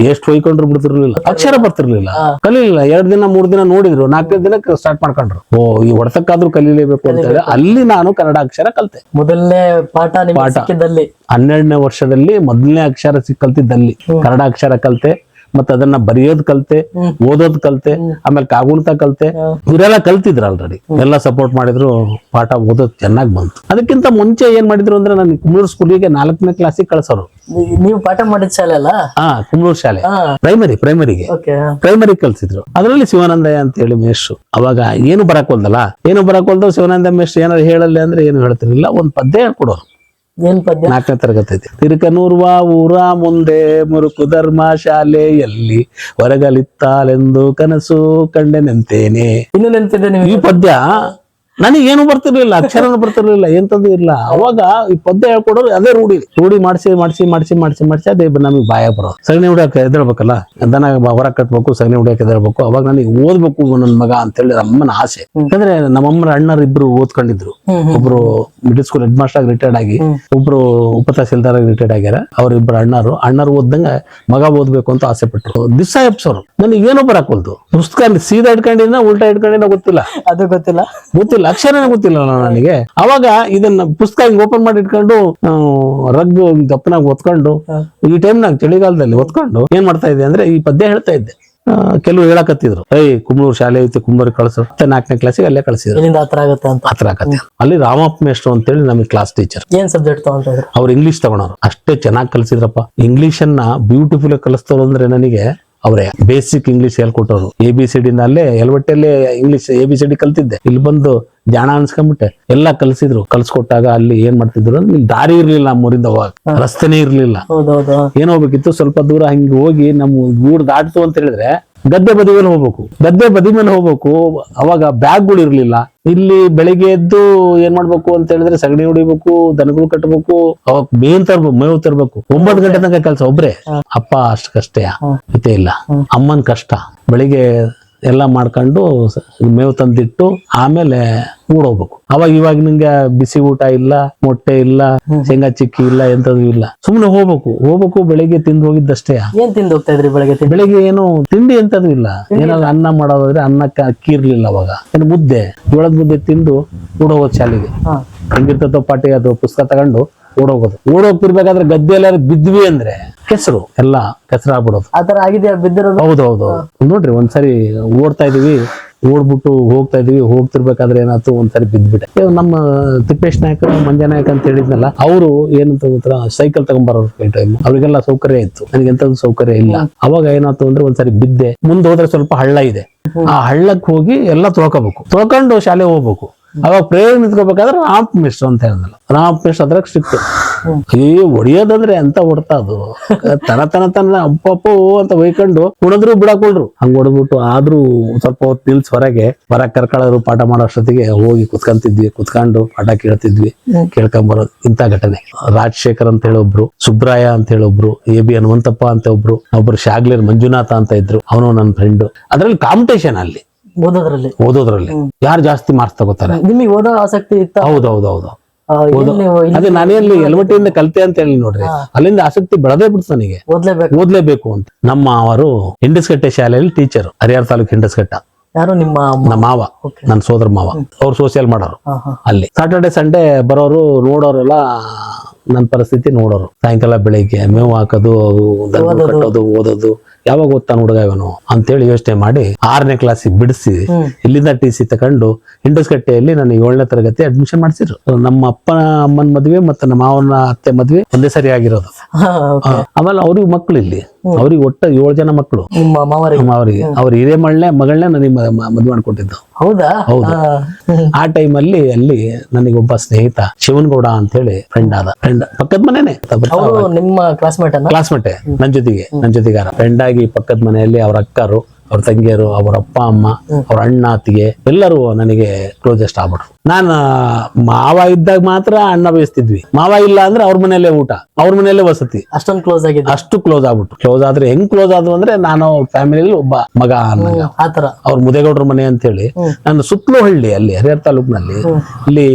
ಎಷ್ಟು ಹೊಯ್ಕೊಂಡ್ರು ಬಿಡ್ತಿರ್ಲಿಲ್ಲ. ಅಕ್ಷರ ಬರ್ತಿರ್ಲಿಲ್ಲ. ಕಲೀಲಿಲ್ಲ. ಎರಡ್ ದಿನ ಮೂರ್ ದಿನ ನೋಡಿದ್ರು. ನಾಲ್ಕೈದು ದಿನಕ್ಕೆ ಸ್ಟಾರ್ಟ್ ಮಾಡ್ಕೊಂಡ್ರು. ಓ ಈ ಹೊಡೆತಕ್ಕಾದ್ರೂ ಕಲೀಲೇಬೇಕು ಅಂತ ಹೇಳಿ ಅಲ್ಲಿ ನಾನು ಕನ್ನಡ ಅಕ್ಷರ ಕಲ್ತೆ. ಮೊದಲನೇ ಪಾಠ ಪಾಠದಲ್ಲಿ ಹನ್ನೆರಡನೇ ವರ್ಷದಲ್ಲಿ ಮೊದಲನೇ ಅಕ್ಷರ ಸಿಕ್ಕಲ್ತಿದ್ದಲ್ಲಿ. ಕನ್ನಡ ಅಕ್ಷರ ಕಲ್ತೆ. ಮತ್ತೆ ಅದನ್ನ ಬರೆಯೋದ್ ಕಲ್ತೆ ಓದೋದ್ ಕಲ್ತೆ ಆಮೇಲೆ ಕಾಗುಣಿತ ಕಲ್ತೆ. ಇವರೆಲ್ಲ ಕಲ್ತಿದ್ರ ಆಲ್ರೆಡಿ ಎಲ್ಲ ಸಪೋರ್ಟ್ ಮಾಡಿದ್ರು ಪಾಠ ಓದೋದ್ ಚೆನ್ನಾಗ್ ಬಂತು. ಅದಕ್ಕಿಂತ ಮುಂಚೆ ಏನ್ ಮಾಡಿದ್ರು ಅಂದ್ರೆ ನಾನು ಕುಮ್ಳೂರ್ ಸ್ಕೂಲಿಗೆ ನಾಲ್ಕನೇ ಕ್ಲಾಸಿಗೆ ಕಳ್ಸೋರು. ನೀವು ಪಾಠ ಮಾಡಿದ ಶಾಲೆ ಅಲ್ಲ? ಹಾ ಕುಮ್ಳೂರ್ ಶಾಲೆ. ಪ್ರೈಮರಿ ಪ್ರೈಮರಿಗೆ ಪ್ರೈಮರಿ ಕಲ್ಸಿದ್ರು ಅದರಲ್ಲಿ ಶಿವಾನಂದಯ್ಯ ಅಂತ ಹೇಳಿ ಮೇಷ್ರು ಅವಾಗ ಏನು ಬರಕೋಲ್ದಲ್ಲ ಏನು ಬರಕ್ ಬರಕೋಲ್ದು ಶಿವಾನಂದ ಮೇಷ್ ಏನಾರು ಹೇಳಲ್ಲ ಅಂದ್ರೆ ಏನು ಹೇಳ್ತಿರ್ಲಿಲ್ಲ. ಒಂದ್ ಪದ್ಯ ಹೇಳ್ಕೊಡೋರು. ಏನ್ ಪದ್ಯ? ನಾಲ್ಕನೇ ತರಗತಿ ಐತಿ. ತಿರುಕನೂರ್ವ ಊರ ಮುಂದೆ ಮುರುಕು ಧರ್ಮ ಶಾಲೆಯಲ್ಲಿ ಹೊರಗಲಿತ್ತಾಲೆಂದು ಕನಸು ಕಂಡೆನೆಂತೇನೆ ಇನ್ನು ನೆನ್ಪಿದೆ ನಿಮ್ಗೆ? ಈ ಪದ್ಯ ನನಗೇನು ಬರ್ತಿರ್ಲಿಲ್ಲ ಅಕ್ಷರನೂ ಬರ್ತಿರ್ಲಿಲ್ಲ ಎಂತದ್ದು ಇಲ್ಲ. ಅವಾಗ ಈ ಪದ್ಯ ಹೇಳ್ಕೊಡೋರು ಅದೇ ರೂಢಿ. ರೂಢಿ ಮಾಡಿಸಿ ಮಾಡಿಸಿ ಮಾಡಿಸಿ ಮಾಡಿಸಿ ಮಾಡಿಸಿ ಅದೇ ನಮಗೆ ಬಾಯ ಬರೋದು. ಸಗಣಿ ಹುಡುಕ ಎದ್ದೇಳ್ಬೇಕಲ್ಲ ದನ ಹೊರ ಕಟ್ಬೇಕು ಸಗಣಿ ಹುಡುಕ ಎದ್ದೇಳ್ಬೇಕು ಅವಾಗ ನನಗೆ ಓದ್ಬೇಕು ನನ್ನ ಮಗ ಅಂತೇಳಿ ಅಮ್ಮನ ಆಸೆ. ಯಾಕಂದ್ರೆ ನಮ್ಮಮ್ಮನ ಅಣ್ಣರು ಇಬ್ರು ಓದ್ಕೊಂಡಿದ್ರು. ಒಬ್ರು ಮಿಡಲ್ ಸ್ಕೂಲ್ ಹೆಡ್ ಮಾಸ್ಟರ್ ಆಗಿ ರಿಟೈರ್ಡ್ ಆಗಿ ಒಬ್ರು ಉಪ ತಹಸೀಲ್ದಾರ್ ಆಗಿ ರಿಟೈರ್ಡ್ ಆಗ್ಯಾರ. ಅವ್ರಿಬ್ರು ಅಣ್ಣರು ಅಣ್ಣರು ಓದ್ದಂಗ ಮಗ ಓದ್ಬೇಕು ಅಂತ ಆಸೆ ಪಟ್ರು. ದಿವಸ ಎಪ್ಸೋರು ನನಗೆ ಏನೋ ಬರಾಕೊಲ್ದು ಪುಸ್ತಕ ಸೀದಾ ಇಟ್ಕೊಂಡಿನ ಉಲ್ಟಾ ಇಟ್ಕೊಂಡಿನ ಗೊತ್ತಿಲ್ಲ. ಅದು ಗೊತ್ತಿಲ್ಲ. ಗೊತ್ತಿಲ್ಲ. ಅಕ್ಷರನೇ ಗೊತ್ತಿಲ್ಲ ನನಗೆ. ಅವಾಗ ಇದನ್ನ ಪುಸ್ತಕ ಹಿಂಗ್ ಓಪನ್ ಮಾಡಿ ಇಟ್ಕೊಂಡು ರಗ್ ದಪ್ಪನಾಗ ಒತ್ಕೊಂಡು ಈ ಟೈಮ್ನಾಗ ಚಳಿಗಾಲದಲ್ಲಿ ಒತ್ಕೊಂಡು ಏನ್ ಮಾಡ್ತಾ ಇದ್ದೆ ಅಂದ್ರೆ ಈ ಪದ್ಯ ಹೇಳ್ತಾ ಇದ್ದೆ. ಕೆಲವು ಹೇಳಕತ್ತಿದ್ರು. ಏಯ್ ಕುಂಬಳೂರು ಶಾಲೆ ಐತಿ ಕುಂಬರ್ ಕಳ್ಸು. ಮತ್ತೆ ನಾಲ್ಕನೇ ಕ್ಲಾಸಿಗೆ ಅಲ್ಲೇ ಕಳ್ಸಿದ್ರು. ಹತ್ರ ಆಗತ್ತೆ ಅಂತ? ಹತ್ರ ಅಲ್ಲಿ ರಾಮಪ್ಪ ಮೇಷ್ಟ್ರು ಅಂತೇಳಿ ನಮಗೆ ಕ್ಲಾಸ್ ಟೀಚರ್ ಏನ್ ಸಬ್ಜೆಕ್ಟ್ ತಗೊಂಡ್ರು ಅವ್ರು ಇಂಗ್ಲಿಷ್ ತಗೊಂಡವ್ರು ಅಷ್ಟೇ ಚೆನ್ನಾಗಿ ಕಲಿಸಿದ್ರಪ್ಪ. ಇಂಗ್ಲಿಷ್ ಅನ್ನ ಬ್ಯೂಟಿಫುಲ್ ಕಲಿಸ್ತವ್ರು ಅಂದ್ರೆ ನನಗೆ ಅವರೇ. ಬೇಸಿಕ್ ಇಂಗ್ಲಿಷ್ ಹೇಳ್ಕೊಟ್ಟವ್ರು. ಎ ಬಿ ಸಿ ಡಿ ಅಲ್ಲೇ ಎಲ್ವಟ್ಟಲ್ಲೇ English A B C D ಕಲ್ತಿದ್ದೆ. ಇಲ್ಲಿ ಬಂದು ಜಾಣ ಅನ್ಸ್ಕೊಂಬಿಟ್ಟೆ. ಎಲ್ಲ ಕಲ್ಸಿದ್ರು. ಕಲ್ಸ್ಕೊಟ್ಟಾಗ ಅಲ್ಲಿ ಏನ್ ಮಾಡ್ತಿದ್ರು ಅಂದ್ರೆ ಇಲ್ಲಿ ದಾರಿ ಇರ್ಲಿಲ್ಲ ನಮ್ಮೂರಿಂದ ಹೋಗ ರಸ್ತೆನೇ ಇರ್ಲಿಲ್ಲ. ಏನ್ ಹೋಗ್ಬೇಕಿತ್ತು. ಸ್ವಲ್ಪ ದೂರ ಹಿಂಗ್ ಹೋಗಿ ನಮ್ ಊರ್ ದಾಟ್ತು ಅಂತ ಹೇಳಿದ್ರೆ ಗದ್ದೆ ಬದಿ ಮೇಲೆ ಹೋಗ್ಬೇಕು. ಗದ್ದೆ ಬದಿ ಮೇಲೆ ಹೋಗ್ಬೇಕು ಅವಾಗ ಬ್ಯಾಗ್ಗಳು ಇರ್ಲಿಲ್ಲ. ಇಲ್ಲಿ ಬೆಳಿಗ್ಗೆ ಎದ್ದು ಏನ್ ಮಾಡ್ಬೇಕು ಅಂತ ಹೇಳಿದ್ರೆ ಸಗಣಿ ಹೊಡಿಬೇಕು ದನಗಳು ಕಟ್ಟಬೇಕು ಅವಾಗ ಮೇನ್ ತರ್ಬೇಕು ಮೇವು ತರ್ಬೇಕು. ಒಂಬತ್ತು ಗಂಟೆ ತನಕ ಕೆಲಸ ಒಬ್ರೆ. ಅಪ್ಪ ಅಷ್ಟು ಕಷ್ಟ ಮತ್ತೆ ಇಲ್ಲ. ಅಮ್ಮನ್ ಕಷ್ಟ. ಬೆಳಿಗ್ಗೆ ಎಲ್ಲ ಮಾಡ್ಕೊಂಡು ಮೇವು ತಂದಿಟ್ಟು ಆಮೇಲೆ ಊಡೋಗ್ಬೇಕು ಅವಾಗ ಇವಾಗ ನಿಂಗೆ ಬಿಸಿ ಊಟ ಇಲ್ಲ ಮೊಟ್ಟೆ ಇಲ್ಲ ಶೇಂಗಾ ಚಿಕ್ಕಿ ಇಲ್ಲ ಎಂತದು ಇಲ್ಲ. ಸುಮ್ನೆ ಹೋಗ್ಬೇಕು. ಹೋಗ್ಬೇಕು ಬೆಳಿಗ್ಗೆ ತಿಂದು ಹೋಗಿದ್ದಷ್ಟೇ. ಏನ್ ತಿಂದು ಹೋಗ್ತಾ ಇದ್ರಿ ಬೆಳಗ್ಗೆ ಬೆಳಿಗ್ಗೆ ಏನು ತಿಂಡಿ ಎಂತದು ಇಲ್ಲ. ಏನಾದ್ರು ಅನ್ನ ಮಾಡೋದಾದ್ರೆ ಅನ್ನಕ್ಕೆ ಅಕ್ಕಿ ಇರ್ಲಿಲ್ಲ ಅವಾಗ. ಏನು ಮುದ್ದೆ ಜೋಳದ ಮುದ್ದೆ ತಿಂದು ಓಡೋಗೋದು ಶಾಲೆಗೆ. ಹೆಂಗಿರ್ತದೋ ಪಾಟಿ ಅದು ಪುಸ್ತಕ ತಗೊಂಡು ಓಡೋಗೋದು ಓಡೋಗ್ತಿರ್ಬೇಕಾದ್ರೆ ಗದ್ದೆ ಎಲ್ಲಾರು ಬಿದ್ವಿ ಅಂದ್ರೆ ಕೆಸರು ಎಲ್ಲ ಕೆಸರು ಆಗ್ಬಿಡೋದು ಆತರ ಆಗಿದೆ ಬಿದ್ದಿರೋದು? ಹೌದು ಹೌದು ನೋಡ್ರಿ ಒಂದ್ಸರಿ ಓಡ್ತಾ ಇದೀವಿ ಓಡ್ಬಿಟ್ಟು ಹೋಗ್ತಾ ಇದೀವಿ ಹೋಗ್ತಿರ್ಬೇಕಾದ್ರೆ ಏನಾಯ್ತು ಒಂದ್ಸರಿ ಬಿದ್ದ್ಬಿಟ್ಟೆ ನಮ್ಮ ತಿಪ್ಪೇಶ್ ನಾಯಕ ಮಂಜ ನಾಯಕ್ ಅಂತ ಹೇಳಿದ್ನಲ್ಲ ಅವರು ಏನಂತ ಗೊತ್ತಾ ಸೈಕಲ್ ತಗೊಂಡ್ಬರೋರು ಟೈಮ್ ಅವ್ರಿಗೆಲ್ಲ ಸೌಕರ್ಯ ಇತ್ತು. ನನಗೆ ಎಂತದ್ದು ಸೌಕರ್ಯ ಇಲ್ಲ. ಅವಾಗ ಏನಾಯ್ತು ಅಂದ್ರೆ ಒಂದ್ಸರಿ ಬಿದ್ದೆ. ಮುಂದೆ ಹೋದ್ರೆ ಸ್ವಲ್ಪ ಹಳ್ಳ ಇದೆ. ಆ ಹಳ್ಳಕ್ ಹೋಗಿ ಎಲ್ಲ ತೊಳ್ಕೋಬೇಕು. ತೊಳ್ಕೊಂಡು ಶಾಲೆ ಹೋಗ್ಬೇಕು. ಅವಾಗ ಪ್ರೇಯರ್ ನಿಂತ್ಕೋಬೇಕಾದ್ರೆ ರಾಂಪ್ ಮಿಸ್ಟ್ ಅಂತ ಹೇಳಿದ್ನಲ್ಲ. ರಾಮ್ ಮಿಸ್ಟ್ ಅದ್ರಾಗ ಸಿಕ್ತು. ಈ ಹೊಡಿಯೋದಂದ್ರೆ ಎಂತ ಹೊಡ್ತಾ ಅದು? ತನ ತನ ತನ ಅಪ್ಪಪ್ಪು ಅಂತ ಬೈಕೊಂಡು ಕುಣಿದ್ರು ಬಿಡಾಕೊಳ್ರು. ಹಂಗ್ ಹೊಡೆದ್ಬಿಟ್ಟು ಆದ್ರೂ ಸ್ವಲ್ಪ ಹೊತ್ತು ನಿಲ್ಸ್ ಹೊರಗೆ ಹೊರ ಕರ್ಕೊಳ್ಳೋರು ಪಾಠ ಮಾಡೋ ಅಷ್ಟೊತ್ತಿಗೆ ಹೋಗಿ ಕುತ್ಕೊಂತಿದ್ವಿ. ಕುತ್ಕೊಂಡು ಪಾಠ ಕೇಳ್ತಿದ್ವಿ. ಕೇಳ್ಕೊಂಬರೋದು ಇಂತ ಘಟನೆ. ರಾಜಶೇಖರ್ ಅಂತ ಹೇಳೊಬ್ರು, ಸುಬ್ರಾಯ ಅಂತ ಹೇಳೊಬ್ರು, ಎ ಬಿ ಹನುಮಂತಪ್ಪ ಅಂತ ಒಬ್ರು ಒಬ್ರು ಶಾಗ್ಲೇರ್ ಮಂಜುನಾಥ ಅಂತ ಇದ್ರು. ಅವನು ನನ್ನ ಫ್ರೆಂಡ್ ಅದ್ರಲ್ಲಿ ಕಾಂಪಿಟೇಷನ್ ಅಲ್ಲಿ. ಓದೋದ್ರಲ್ಲಿ. ಓದೋದ್ರಲ್ಲಿ. ಯಾರು ಜಾಸ್ತಿ ಮಾರ್ಕ್ಸ್ ತಗೋತಾರೆ? ನಿಮಗೆ ಓದೋ ಆಸಕ್ತಿ ಇತ್ತ? ಹೌದು ಹೌದು ಹೌದು ಅದೇ ನಾನೆಲ್ಲಿ ಎಲ್ವಟಿಯಿಂದ ಕಲಿತೆ ಅಂತ ಹೇಳಿ ನೋಡ್ರಿ. ಅಲ್ಲಿಂದ ಆಸಕ್ತಿ ಬೆಳೆದೇ ಬಿಡ್ತು ನನಗೆ. ಓದ್ಲೇಬೇಕು. ಓದ್ಲೇಬೇಕು ಅಂತ. ನಮ್ಮ ಅವರು ಹಿಂಡಸ್ಕಟ್ಟೆ ಶಾಲೆಯಲ್ಲಿ ಟೀಚರ್ ಹರಿಹರ ತಾಲೂಕು ಹಿಂಡಸ್ಕಟ್ಟ. ಯಾರು ನಿಮ್ಮ ನಮ್ಮ ಮಾವ ನನ್ನ ಸೋದರ ಮಾವ. ಅವ್ರು ಸೋಷಿಯಲ್ ಮಾಡೋರು. ಅಲ್ಲಿ. ಸಾಟರ್ಡೆ ಸಂಡೇ ಬರೋರು ನೋಡೋರೆಲ್ಲ ನನ್ನ ಪರಿಸ್ಥಿತಿ ನೋಡೋರು. ಸಾಯಂಕಾಲ ಬೆಳಿಗ್ಗೆ ಮೇವು ಹಾಕೋದು ಕಟ್ಟೋದು ಓದೋದು. ಯಾವಾಗ ಓದ್ತಾನ ಹುಡುಗ ಇವನು? ಅಂತೇಳಿ ಯೋಚನೆ ಮಾಡಿ ಆರನೇ ಕ್ಲಾಸಿಗೆ ಬಿಡಿಸಿ ಇಲ್ಲಿಂದ ಟಿ ಸಿ ತಕೊಂಡು ಇಂಡಸ್ಕಟ್ಟೆಯಲ್ಲಿ ನಾನು ಏಳನೇ ತರಗತಿ ಅಡ್ಮಿಷನ್ ಮಾಡಿಸಿದ್ರು. ನಮ್ಮ ಅಪ್ಪ ಅಮ್ಮನ ಮದ್ವೆ ಮತ್ತೆ ನಮ್ಮ ಮಾವನ ಅತ್ತೆ ಮದ್ವೆ ಒಂದೇ ಸರಿ ಆಗಿರೋದು. ಆಮೇಲೆ ಅವ್ರಿಗೆ ಮಕ್ಕಳು ಇಲ್ಲಿ. ಅವ್ರಿಗೆ ಒಟ್ಟ ಏಳು ಜನ ಮಕ್ಕಳು ಅವರಿಗೆ. ಅವ್ರ ಹಿರೇ ಮಗಳೇ ಮಗಳನ್ನೇ ನನಗೆ ಮದ್ವೆ ಮಾಡ್ಕೊಟ್ಟಿದ್ದು. ಹೌದಾ? ಹೌದು. ಆ ಟೈಮಲ್ಲಿ ಅಲ್ಲಿ ನನಗೆ ಒಬ್ಬ ಸ್ನೇಹಿತ ಶಿವನ್ಗೌಡ ಅಂತ ಹೇಳಿ ಫ್ರೆಂಡ್ ಆದ. ಫ್ರೆಂಡ್ ಪಕ್ಕದ ಮನೆನೆ. ನಿಮ್ಮ ಕ್ಲಾಸ್ಮೇಟ್ ಕ್ಲಾಸ್ಮೇಟೆ ನನ್ನ ಜೊತೆಗೆ ನನ್ನ ಜೊತೆಗಾರ. ಫ್ರೆಂಡ್ ಆಗಿ ಪಕ್ಕದ ಮನೆಯಲ್ಲಿ ಅವ್ರ ಅಕ್ಕರು ಅವ್ರ ತಂಗಿಯರು ಅವ್ರ ಅಪ್ಪ ಅಮ್ಮ ಅವ್ರ ಅಣ್ಣ ಅತ್ತಿಗೆ ಎಲ್ಲರೂ ನನಗೆ ಕ್ಲೋಸೆಸ್ಟ್ ಆಗ್ಬಿಟ್ರು. ನಾನು ಮಾವ ಇದ್ದಾಗ ಮಾತ್ರ ಅಣ್ಣ ಬೇಯಿಸ್ತಿದ್ವಿ. ಮಾವ ಇಲ್ಲ ಅಂದ್ರೆ ಅವ್ರ ಮನೆಯಲ್ಲೇ ಊಟ ಅವ್ರ ಮನೆಯಲ್ಲೇ ವಸತಿ. ಅಷ್ಟೊಂದು ಕ್ಲೋಸ್ ಆಗಿದೆ ಅಷ್ಟು ಕ್ಲೋಸ್ ಆಗ್ಬಿಟ್ಟು ಕ್ಲೋಸ್ ಆದ್ರೆ ಹೆಂಗ್ ಕ್ಲೋಸ್ ಆದ್ವು ಅಂದ್ರೆ ನಾನು ಫ್ಯಾಮಿಲಿಯಲ್ಲಿ ಒಬ್ಬ ಮಗ ಆತರ. ಅವ್ರ ಮುದೇಗೌಡ್ರ ಮನೆ ಅಂತ ಹೇಳಿ ನಾನು ಸುತ್ತಲೂ ಹಳ್ಳಿ ಅಲ್ಲಿ ಹರಿಹರ ತಾಲೂಕಿನಲ್ಲಿ. ಇಲ್ಲಿ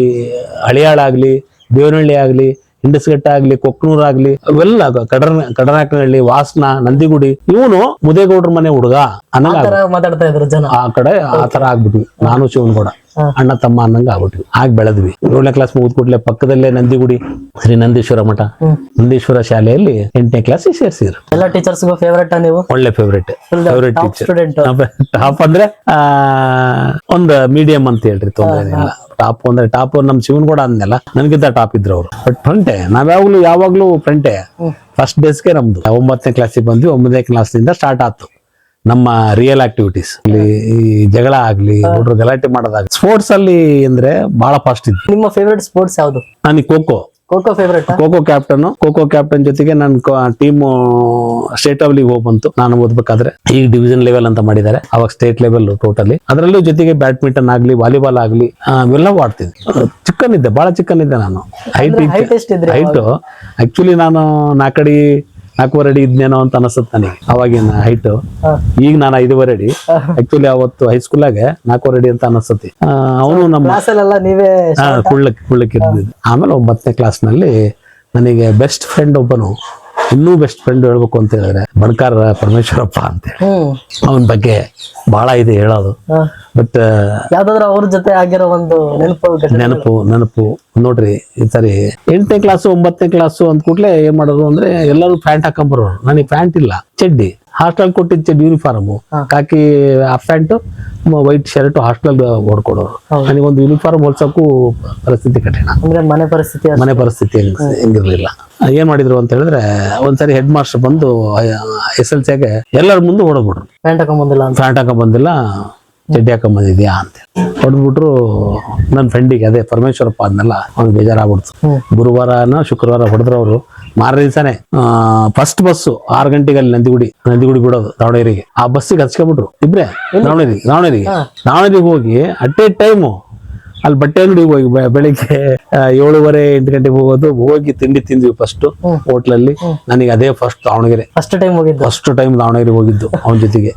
ಹಳಿಯಾಳಾಗ್ಲಿ ದೇವನಹಳ್ಳಿ ಆಗ್ಲಿ ಹಿಂಡಸ್ಘಟ್ಟ ಆಗ್ಲಿ ಕೊಕ್ನೂರ್ ಆಗ್ಲಿ ಅವೆಲ್ಲ ಕಡರ ಕಡನಾಕನಹಳ್ಳಿ ವಾಸನ ನಂದಿಗುಡಿ ಇವನು ಮುದೇಗೌಡ್ರ ಮನೆ ಹುಡುಗ. ಅನ್ನಂಗ ಮಾತಾಡ್ತಾ ಇದ್ರು ಜನ. ಆ ಕಡೆ ಆತರ ತರ ಆಗ್ಬಿಟ್ವಿ. ನಾನು ಶಿವನಗೌಡ. ಅಣ್ಣ ತಮ್ಮ ಅನ್ನಂಗ ಆಗ್ಬಿಟ್ವಿ. ಆಗ ಬೆಳೆದ್ವಿ. ಏಳನೇ ಕ್ಲಾಸ್ ಮುಗಿದ್ ಕೂಡಲೇ ಪಕ್ಕದಲ್ಲೇ ನಂದಿಗುಡಿ ಶ್ರೀ ನಂದೀಶ್ವರ ಮಠ. ನಂದೀಶ್ವರ ಶಾಲೆಯಲ್ಲಿ ಎಂಟನೇ ಕ್ಲಾಸ್ ಸೇರಿಸಿದ್ರು. ಎಲ್ಲ ಟೀಚರ್ಸ್ ಫೇವ್ರೇಟ್ ನೀವು? ಒಳ್ಳೆ ಫೇವ್ರೇಟ್ ಟೀಚರ್ ಟಾಪ್ ಅಂದ್ರೆ ಒಂದು ಮೀಡಿಯಂ ಅಂತ ಹೇಳ್ರಿ ತೊಂದರೆ ಟಾಪ್ ಅಂದ್ರೆ ಟಾಪ್ ನಮ್ ಶಿವನ್ ಕೂಡ ಅಂದ್ನಲ್ಲ ನನ್ಗಿಂತ ಟಾಪ್ ಇದ್ರು ಅವ್ರು. ಬಟ್ ಫ್ರಂಟೆ ನಾವ್ ಯಾವಾಗ್ಲೂ ಯಾವಾಗ್ಲೂ ಫ್ರಂಟೆ ಫಸ್ಟ್ ಡೇಸ್ಗೆ ನಮ್ದು. ಒಂಬತ್ತನೇ ಕ್ಲಾಸಿಗೆ ಬಂದ್ವಿ ಒಂಬತ್ತನೇ ಕ್ಲಾಸ್ನಿಂದ ಸ್ಟಾರ್ಟ್ ಆಯ್ತು ನಮ್ಮ ರಿಯಲ್ ಆಕ್ಟಿವಿಟೀಸ್ ಇಲ್ಲಿ ಈ ಜಗಳ ಆಗ್ಲಿ ಹುಡುಗರು ಗಲಾಟೆ ಮಾಡೋದಾಗ್ಲಿ. ಸ್ಪೋರ್ಟ್ಸ್ ಅಲ್ಲಿ ಅಂದ್ರೆ ಬಹಳ ಫಾಸ್ಟ್ ಇತ್ತು. ನಿಮ್ಮ ಫೇವ್ರೇಟ್ ಸ್ಪೋರ್ಟ್ಸ್ ಯಾವುದು? ನನಗೆ kho kho. Kho kho favourite kho kho captain kho kho captain ಜೊತೆಗೆ ನನ್ನ ಟೀಮ್ ಸ್ಟೇಟ್ ಲೆವೆಲ್ ಹೋಗಿ ಬಂತು ನಾನು ಓದ್ಬೇಕಾದ್ರೆ. ಈಗ ಡಿವಿಷನ್ ಲೆವೆಲ್ ಅಂತ ಮಾಡಿದ್ದಾರೆ. ಅವಾಗ ಸ್ಟೇಟ್ ಲೆವೆಲ್ ಟೋಟಲಿ ಅದರಲ್ಲೂ ಜೊತೆಗೆ ಬ್ಯಾಡ್ಮಿಂಟನ್ ಆಗ್ಲಿ ವಾಲಿಬಾಲ್ ಆಗ್ಲಿ ಇವೆಲ್ಲ ಆಡ್ತಿದ್ವಿ. ಚಿಕ್ಕನಿದ್ದೆ ಬಹಳ ಚಿಕ್ಕನಿದ್ದೆ ನಾನು. ಹೈಟ್ ಹೈಟ್ ಆಕ್ಚುಲಿ ನಾನು ನಾಲ್ಕಡಿ ನಾಲ್ಕೂವರೆ ಅಡಿ ಇದ್ನೇನೋ ಅಂತ ಅನಿಸುತ್ತೆ ನನಗೆ ಅವಾಗಿನ ಹೈಟ್ ಈಗ ನಾನು ಐದುವರೆ ಅಡಿ. ಆಕ್ಚುಲಿ ಅವತ್ತು ಹೈಸ್ಕೂಲಾಗೆ ನಾಲ್ಕೂವರೆ ಅಡಿ ಅಂತ ಅನಿಸುತ್ತೆ. ಅವನು ನಮ್ಮ ನೀವೇ ಕುಳ್ಳಕ್ಕೆ ಕುಳ್ಳಕ್ಕೆ ಕುಳ್ಳಕ್ ಇರ್ತಿದ್ದೆ ಆಮೇಲೆ ಒಂಬತ್ತನೇ ಕ್ಲಾಸ್ನಲ್ಲಿ ನನಗೆ ಬೆಸ್ಟ್ ಫ್ರೆಂಡ್ ಒಬ್ಬನು. ಇನ್ನೂ ಬೆಸ್ಟ್ ಫ್ರೆಂಡ್ ಹೇಳ್ಬೇಕು ಅಂತ ಹೇಳಿದ್ರೆ ಬಣಕಾರ ಪರಮೇಶ್ವರಪ್ಪ ಅಂತ ಹೇಳಿ. ಅವನ ಬಗ್ಗೆ ಬಹಳ ಇದೆ ಹೇಳೋದು. ಬಟ್ ಯಾವ್ದಾದ್ರು ಅವ್ರ ಜೊತೆ ಆಗಿರೋ ಒಂದು ನೆನಪು ನೆನಪು ನೆನಪು. ನೋಡ್ರಿ ಈ ಸರಿ ಎಂಟನೇ ಕ್ಲಾಸು ಒಂಬತ್ತನೇ ಕ್ಲಾಸು ಅಂದ ಕೂಡಲೇ ಏನ್ ಮಾಡೋದು ಅಂದ್ರೆ ಎಲ್ಲರೂ ಪ್ಯಾಂಟ್ ಹಾಕೊಂಬರೋರು ನನಗೆ ಪ್ಯಾಂಟ್ ಇಲ್ಲ ಚಡ್ಡಿ. ಹಾಸ್ಟೆಲ್ ಕೊಟ್ಟಿದ್ದ uniform khaki half pant white shirt hostel ನನಗೆ ನನಗೊಂದು ಯೂನಿಫಾರ್ಮ್ ಹೊಲ್ಸಕ್ಕೂ ಪರಿಸ್ಥಿತಿ ಕಠಿಣ. ಅಂದ್ರೆ ಮನೆ ಪರಿಸ್ಥಿತಿ ಮನೆ ಪರಿಸ್ಥಿತಿ ಹೆಂಗ್ ಹೆಂಗಿರ್ಲಿಲ್ಲ. ಏನ್ ಮಾಡಿದ್ರು ಅಂತ ಹೇಳಿದ್ರೆ ಒಂದ್ಸರಿ ಹೆಡ್ ಮಾಸ್ಟರ್ ಬಂದು ಎಸ್ ಎಲ್ ಸಿಗೆ ಎಲ್ಲರ ಮುಂದೆ ಹೊಡೆದ್ಬಿಟ್ರು ಪ್ಯಾಂಟ್ ಹಾಕೊಂಬಂದಿಲ್ಲ ಅಂತ. ಪ್ಯಾಂಟ್ ಹಾಕೊಂಡ್ ಬಂದಿಲ್ಲ ಚಡ್ಡಿ ಹಾಕೊಂಡ್ ಬಂದಿದ್ಯಾ ಅಂತ ಹೊಡೆದ್ಬಿಟ್ರು ನನ್ನ ಫ್ರೆಂಡಿಗೆ ಅದೇ ಪರಮೇಶ್ವರಪ್ಪ ಅಂದಲ್ಲ ಅವ್ನಿಗೆ ಬೇಜಾರಾಗ್ಬಿಡ್ತು. ಗುರುವಾರನ ಶುಕ್ರವಾರ ಹೊಡೆದ್ರು ಅವರು. ಮಾರನೇ ದಿವಸನೇ ಫಸ್ಟ್ ಬಸ್ಸು ಆರು ಗಂಟೆಗೆ ಅಲ್ಲಿ ನಂದಿಗುಡಿ ನಂದಿಗುಡಿ ಬಿಡೋದು ದಾವಣಗೆರೆಗೆ. ಆ ಬಸ್ಸಿಗೆ ಹಚ್ಕೊಂಡ್ಬಿಟ್ರು ಇಬ್ರೆ ದಾವಣಗೆರೆಗೆ ದಾವಣಗೆರೆಗೆ. ದಾವಣಗೆರೆಗೆ ಹೋಗಿ ಅಟ್ ಎ ಟೈಮು ಅಲ್ಲಿ ಬಟ್ಟೆ ಅಂಗಡಿಗೆ ಹೋಗಿ ಬೆ- ಬೆಳಿಗ್ಗೆ ಆ, ಏಳುವರೆ ಎಂಟು ಗಂಟೆಗೆ ಹೋಗೋದು ಹೋಗಿ ತಿಂಡಿ ತಿಂದ್ವಿ ಫಸ್ಟ್ ಹೋಟ್ಲಲ್ಲಿ. ನನಗೆ ಅದೇ ಫಸ್ಟ್ ದಾವಣಗೆರೆ. ಫಸ್ಟ್ ಟೈಮ್ ಹೋಗಿದ್ದು? ಫಸ್ಟ್ ಟೈಮ್ ದಾವಣಗೆರೆ ಹೋಗಿದ್ದು ಅವನ ಜೊತೆಗೆ.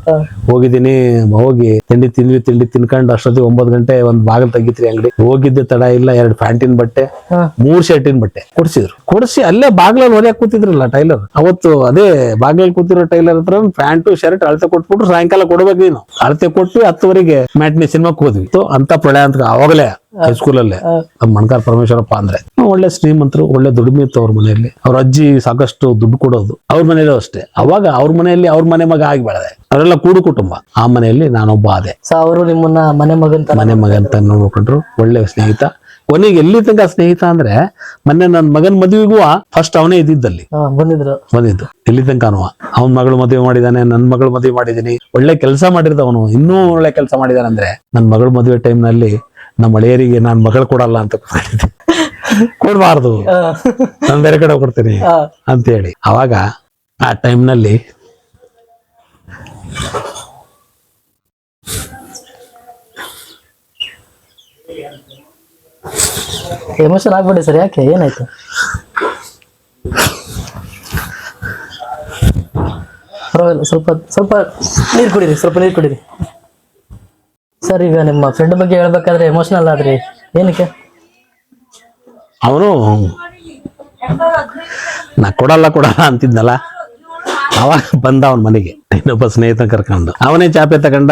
ಹೋಗಿದ್ದೀನಿ ಹೋಗಿ ತಿಂಡಿ ತಿಂದ್ವಿ ತಿಂಡಿ ತಿನ್ಕೊಂಡು ಅಷ್ಟೊತ್ತಿಗೆ ಒಂಬತ್ತು ಗಂಟೆ ಒಂದ್ ಬಾಗಿಲು ತೆಗಿತ್ರಿ ಅಂಗಡಿ. ಹೋಗಿದ್ದೆ ತಡ ಇಲ್ಲ ಎರಡು ಪ್ಯಾಂಟಿನ ಬಟ್ಟೆ ಹಾ. ಮೂರ್ ಶರ್ಟಿನ ಬಟ್ಟೆ ಕೊಡ್ಸಿದ್ರು. ಕೊಡ್ಸಿ ಅಲ್ಲೇ ಬಾಗ್ಲಲ್ಲಿ ಹೊರಗೆ ಕೂತಿದ್ರಲ್ಲ ಟೈಲರ್. ಅವತ್ತು ಅದೇ ಬಾಗ್ಲಲ್ಲಿ ಕೂತಿರೋ ಟೈಲರ್ ಹತ್ರ ಪ್ಯಾಂಟು ಶರ್ಟ್ ಅಳತೆ ಕೊಟ್ಬಿಟ್ರು ಸಾಯಂಕಾಲ ಕೊಡ್ಬೇಕು ನೀನು. ಅಳತೆ ಕೊಟ್ಟು ಹತ್ತುವರೆಗೆ ಮ್ಯಾಟ್ನಿ ಸಿನಿಮಾಕ್ ಹೋದ್ವಿ. ಅಂತ ಪ್ರಳಯ ಅಂತ ಅವಾಗಲೇ ಹೈಸ್ಕೂಲಲ್ಲೇ ನಮ್ಮ ಮಣಕಾರ್ ಪರಮೇಶ್ವರಪ್ಪ ಅಂದ್ರೆ ಒಳ್ಳೆ ಶ್ರೀಮಂತರು ಒಳ್ಳೆ ದುಡಿಮೆ ಇತ್ತು ಅವ್ರ ಮನೆಯಲ್ಲಿ. ಅವ್ರ ಅಜ್ಜಿ ಸಾಕಷ್ಟು ದುಡ್ಡು ಕೊಡೋದು. ಅವ್ರ ಮನೆಯಲ್ಲೂ ಅಷ್ಟೇ. ಅವಾಗ ಅವ್ರ ಮನೆಯಲ್ಲಿ ಅವ್ರ ಮನೆ ಮಗ ಆಗಿ ಬೆಳೆದೆ ಅವರೆಲ್ಲ ಕೂಡು ಕುಟುಂಬ. ಆ ಮನೆಯಲ್ಲಿ ನಾನೊಬ್ಬ ಆದೆ. ಸೊ ಅವರು ನಿಮ್ಮನ್ನ ಮನೆ ಮಗನ್ ತರ ಮನೆ ಮಗ ಅಂತ ನೋಡ್ಕೊಂಡ್ರು. ಒಳ್ಳೆ ಸ್ನೇಹಿತ. ಕೊನೆಗೆ ಎಲ್ಲಿ ತನಕ ಸ್ನೇಹಿತ ಅಂದ್ರೆ ಮೊನ್ನೆ ನನ್ನ ಮಗನ ಮದುವೆಗೂ ಫಸ್ಟ್ ಅವನೇ ಇದ್ದಿದ್ದಲ್ಲಿ. ಬಂದಿದ್ರು. ಬಂದಿದ್ದು. ಎಲ್ಲಿ ತನಕ ಅವನ ಮಗಳು ಮದುವೆ ಮಾಡಿದಾನೆ ನನ್ನ ಮಗಳು ಮದುವೆ ಮಾಡಿದೀನಿ. ಒಳ್ಳೆ ಕೆಲಸ ಮಾಡಿರ್ದವನು ಇನ್ನೂ ಒಳ್ಳೆ ಕೆಲಸ ಮಾಡಿದಾನೆ ಅಂದ್ರೆ ನನ್ನ ಮಗಳ ಮದುವೆ ಟೈಮ್ನಲ್ಲಿ ನಮ್ಮ ಹಳೆಯರಿಗೆ ನಾನು ಮಗಳು ಕೊಡಲ್ಲ ಅಂತ ಕೊಡಬಾರ್ದು. (laughs) ಕೊಡ್ಬಾರ್ದು ನಾನು ಬೇರೆ ಕಡೆ ಕೊಡ್ತೀನಿ ಅಂತೇಳಿ. ಅವಾಗ ಆ ಟೈಮ್ನಲ್ಲಿ ಎಮೋಷನ್ ಆಗ್ಬಿಡಿ ಸರ್ ಯಾಕೆ? ಏನಾಯ್ತು? ಪರವಾಗಿಲ್ಲ ಸ್ವಲ್ಪ ಸ್ವಲ್ಪ ನೀರು ಕುಡಿರಿ ಸ್ವಲ್ಪ ನೀರು ಕುಡೀರಿ. ಸರ್ ಈಗ ನಿಮ್ಮ ಫ್ರೆಂಡ್ ಬಗ್ಗೆ ಹೇಳ್ಬೇಕಾದ್ರೆ ಎಮೋಷನಲ್ ಆದ್ರಿ. ಏನಕ್ಕೆ? ಅವನು ನಾ ಕೊಡಲ್ಲ ಕೊಡಲ್ಲ ಅಂತಿದ್ನಲ್ಲ. ಅವಾಗ ಬಂದ ಅವನ ಮನೆಗೆ. ಇನ್ನೊಬ್ಬ ಸ್ನೇಹಿತ ಕರ್ಕೊಂಡು. ಅವನೇ ಚಾಪೆ ತಗೊಂಡ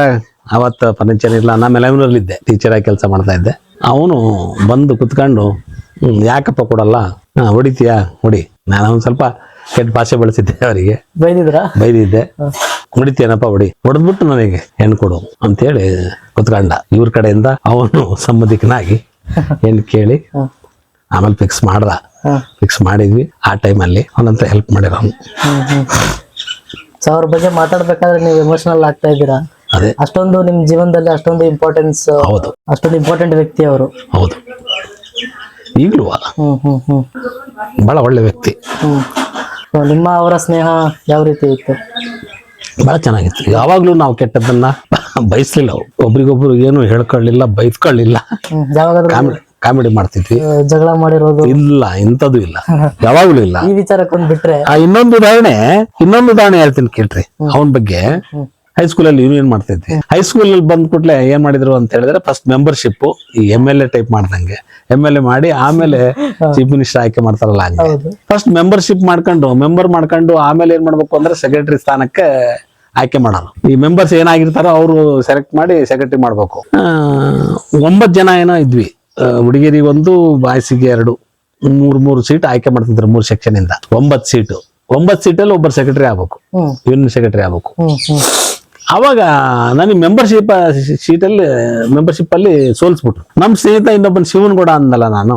ಅವತ್ತು ಫರ್ನಿಚರ್ ಇಲ್ಲ ನಾ ಇದ್ದೆ. ಟೀಚರ್ ಆಗಿ ಕೆಲಸ ಮಾಡ್ತಾ ಇದ್ದೆ. ಅವನು ಬಂದು ಕುತ್ಕೊಂಡು "ಹ್ಮ್, ಯಾಕಪ್ಪ ಕೊಡಲ್ಲ? ಹಾಂ ಹೊಡಿತೀಯಾ? ಹೊಡಿ. ನಾನು ಒಂದು ಸ್ವಲ್ಪ ಕೆಟ್ಟ ಭಾಷೆ ಬಳಸಿದ್ದೆ ಅವರಿಗೆ. ಬೈದಿದ್ರಾ? ಬೈದಿದ್ದೆ. ಹೊಡಿತೀಯನಪ್ಪ ಹೊಡಿ ಹೊಡೆದ್ಬಿಟ್ಟು ನನಗೆ ಹೆಣ್ಣು ಕೊಡು ಅಂತೇಳಿ ಕುತ್ಕೊಂಡ. ಇವ್ರ ಕಡೆಯಿಂದ ಅವನು ಸಂಬಂಧಿಕನಾಗಿ ಹೆಣ್ಣು ಕೇಳಿ. ಆಮೇಲೆ ಫಿಕ್ಸ್ ಮಾಡ್ದ. ಫಿಕ್ಸ್ ಮಾಡಿದ್ವಿ. ಆ ಟೈಮಲ್ಲಿ ಅವನಂತ ಹೆಲ್ಪ್ ಮಾಡಿರ ಅವನು. ಸೊ ಅವ್ರ ಬಗ್ಗೆ ಮಾತಾಡ್ಬೇಕಾದ್ರೆ ನೀವು ಎಮೋಷನಲ್ ಆಗ್ತಾ ಇದ್ದೀರಾ? ಅದೇ. ಅಷ್ಟೊಂದು ನಿಮ್ ಜೀವನದಲ್ಲಿ ಅಷ್ಟೊಂದು ಇಂಪಾರ್ಟೆನ್ಸ್ ಹೌದು. ಅಷ್ಟೊಂದು ಇಂಪಾರ್ಟೆಂಟ್ ವ್ಯಕ್ತಿ ಅವರು. ಹೌದು. ಈಗಲೂ ಹ್ಮ್ ಬಹಳ ಒಳ್ಳೆ ವ್ಯಕ್ತಿ. ನಿಮ್ಮ ಅವರ ಸ್ನೇಹ ಯಾವ ರೀತಿ ಇತ್ತು? ಬಹಳ ಚೆನ್ನಾಗಿತ್ತು. ಯಾವಾಗ್ಲೂ ನಾವು ಕೆಟ್ಟದ್ದನ್ನ ಬಯಸ್ಲಿಲ್ಲ. ಒಬ್ರಿಗೊಬ್ರು ಏನು ಹೇಳ್ಕೊಳ್ಳಿಲ್ಲ ಬೈಸ್ಕೊಳ್ಳಿಲ್ಲ. ಕಾಮಿಡಿ ಕಾಮಿಡಿ ಮಾಡ್ತಿದ್ವಿ. ಜಗಳ ಮಾಡಿರೋದು. ಇಲ್ಲ ಇಂಥದ್ದು ಇಲ್ಲ. ಯಾವಾಗ್ಲೂ ಇಲ್ಲ. ಈ ವಿಚಾರಕ್ಕೊಂದು ಬಿಟ್ರೆ ಇನ್ನೊಂದು ಉದಾಹರಣೆ ಇನ್ನೊಂದು ಉದಾಹರಣೆ ಹೇಳ್ತೀನಿ ಕೇಳ್ರಿ. ಅವನ ಬಗ್ಗೆ ಹೈಸ್ಕೂಲಲ್ಲಿ ಯೂನಿಯನ್ ಮಾಡ್ತಾ ಇದ್ವಿ ಹೈಸ್ಕೂಲ್ ಅಲ್ಲಿ ಬಂದ್ ಕೂಡ್ಲೆ ಏನ್ ಮಾಡಿದ್ರು ಅಂತ ಹೇಳಿದ್ರೆ ಫಸ್ಟ್ ಮೆಂಬರ್ಶಿಪ್ ಈ ಎಂ ಎಲ್ ಎ ಟೈಪ್ ಮಾಡ್ದಂಗೆ. ಎಂ ಎಲ್ ಎ ಮಾಡಿ ಆಮೇಲೆ ಚೀಫ್ ಮಿನಿಸ್ಟರ್ ಆಯ್ಕೆ ಮಾಡ್ತಾರಲ್ಲ ಹಂಗೆ. ಫಸ್ಟ್ ಮೆಂಬರ್ಶಿಪ್ ಮಾಡ್ಕೊಂಡು ಮೆಂಬರ್ ಮಾಡ್ಕೊಂಡು ಆಮೇಲೆ ಏನ್ ಮಾಡ್ಬೇಕು ಅಂದ್ರೆ ಸೆಕ್ರೆಟರಿ ಸ್ಥಾನಕ್ಕೆ ಆಯ್ಕೆ ಮಾಡೋರು ಈ ಮೆಂಬರ್ಸ್ ಏನಾಗಿರ್ತಾರೋ ಅವರು ಸೆಲೆಕ್ಟ್ ಮಾಡಿ ಸೆಕ್ರೆಟರಿ ಮಾಡ್ಬೇಕು. ಆ, ಒಂಬತ್ತು ಜನ ಏನೋ ಇದ್ವಿ. ಆ, ಹುಡುಗಿಯರಿಗೆ ಒಂದು ಬಾಯ್ಸಿಗೆ ಎರಡು. ಮೂರ್ ಮೂರು ಸೀಟ್ ಆಯ್ಕೆ ಮಾಡ್ತಿದ್ರು ಮೂರು ಸೆಕ್ಷನ್ ಇಂದ. ಒಂಬತ್ತು ಸೀಟು ಒಂಬತ್ತು ಸೀಟಲ್ಲಿ ಒಬ್ಬರು ಸೆಕ್ರೆಟರಿ ಆಗ್ಬೇಕು. ಯೂನಿಯನ್ ಸೆಕ್ರೆಟರಿ ಆಗ್ಬೇಕು. ಅವಾಗ ನನಗೆ ಮೆಂಬರ್ಶಿಪ್ ಶೀಟಲ್ಲಿ ಮೆಂಬರ್ಶಿಪ್ ಅಲ್ಲಿ ಸೋಲ್ಸ್ಬಿಟ್ರು. ನಮ್ಮ ಸ್ನೇಹಿತ ಇನ್ನೊಬ್ಬನ್ ಶಿವನಗೌಡ ಅಂದಲ್ಲ ನಾನು.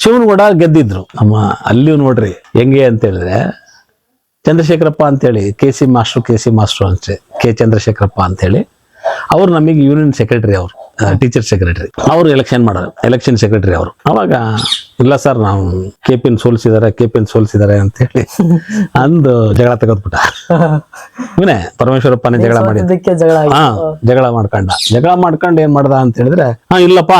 ಶಿವನಗೌಡ ಗೆದ್ದಿದ್ರು. ನಮ್ಮ ಅಲ್ಲಿ ನೋಡ್ರಿ ಹೆಂಗೆ ಅಂತ ಹೇಳಿದ್ರೆ ಚಂದ್ರಶೇಖರಪ್ಪ ಅಂತೇಳಿ K C master K C master ಅಂತ ಕೆ ಚಂದ್ರಶೇಖರಪ್ಪ ಅಂತೇಳಿ ಅವ್ರು ನಮಗೆ ಯೂನಿಯನ್ ಸೆಕ್ರೆಟರಿ ಅವರು. ಟೀಚರ್ ಸೆಕ್ರೆಟರಿ ಅವರು ಎಲೆಕ್ಷನ್ ಮಾಡೋರು ಎಲೆಕ್ಷನ್ ಸೆಕ್ರೆಟರಿ ಅವರು. ಅವಾಗ ಇಲ್ಲ ಸರ್ ನಾವು ಕೆ ಪಿ ಸೋಲಿಸಿದ್ದಾರೆ ಕೆ ಪಿ ಅಂತ ಹೇಳಿ ಅಂದು ಜಗಳ ತೆಗೆದ್ಬಿಟ್ಟ. ಇವನೇ ಪರಮೇಶ್ವರಪ್ಪನೇ ಜಗಳ ಆಗಿ ಹಾ ಜಗಳ ಮಾಡ್ಕೊಂಡ. ಜಗಳ ಮಾಡ್ಕೊಂಡು ಏನ್ ಮಾಡ್ದ ಅಂತ ಹೇಳಿದ್ರೆ ಹಾ ಇಲ್ಲಪ್ಪ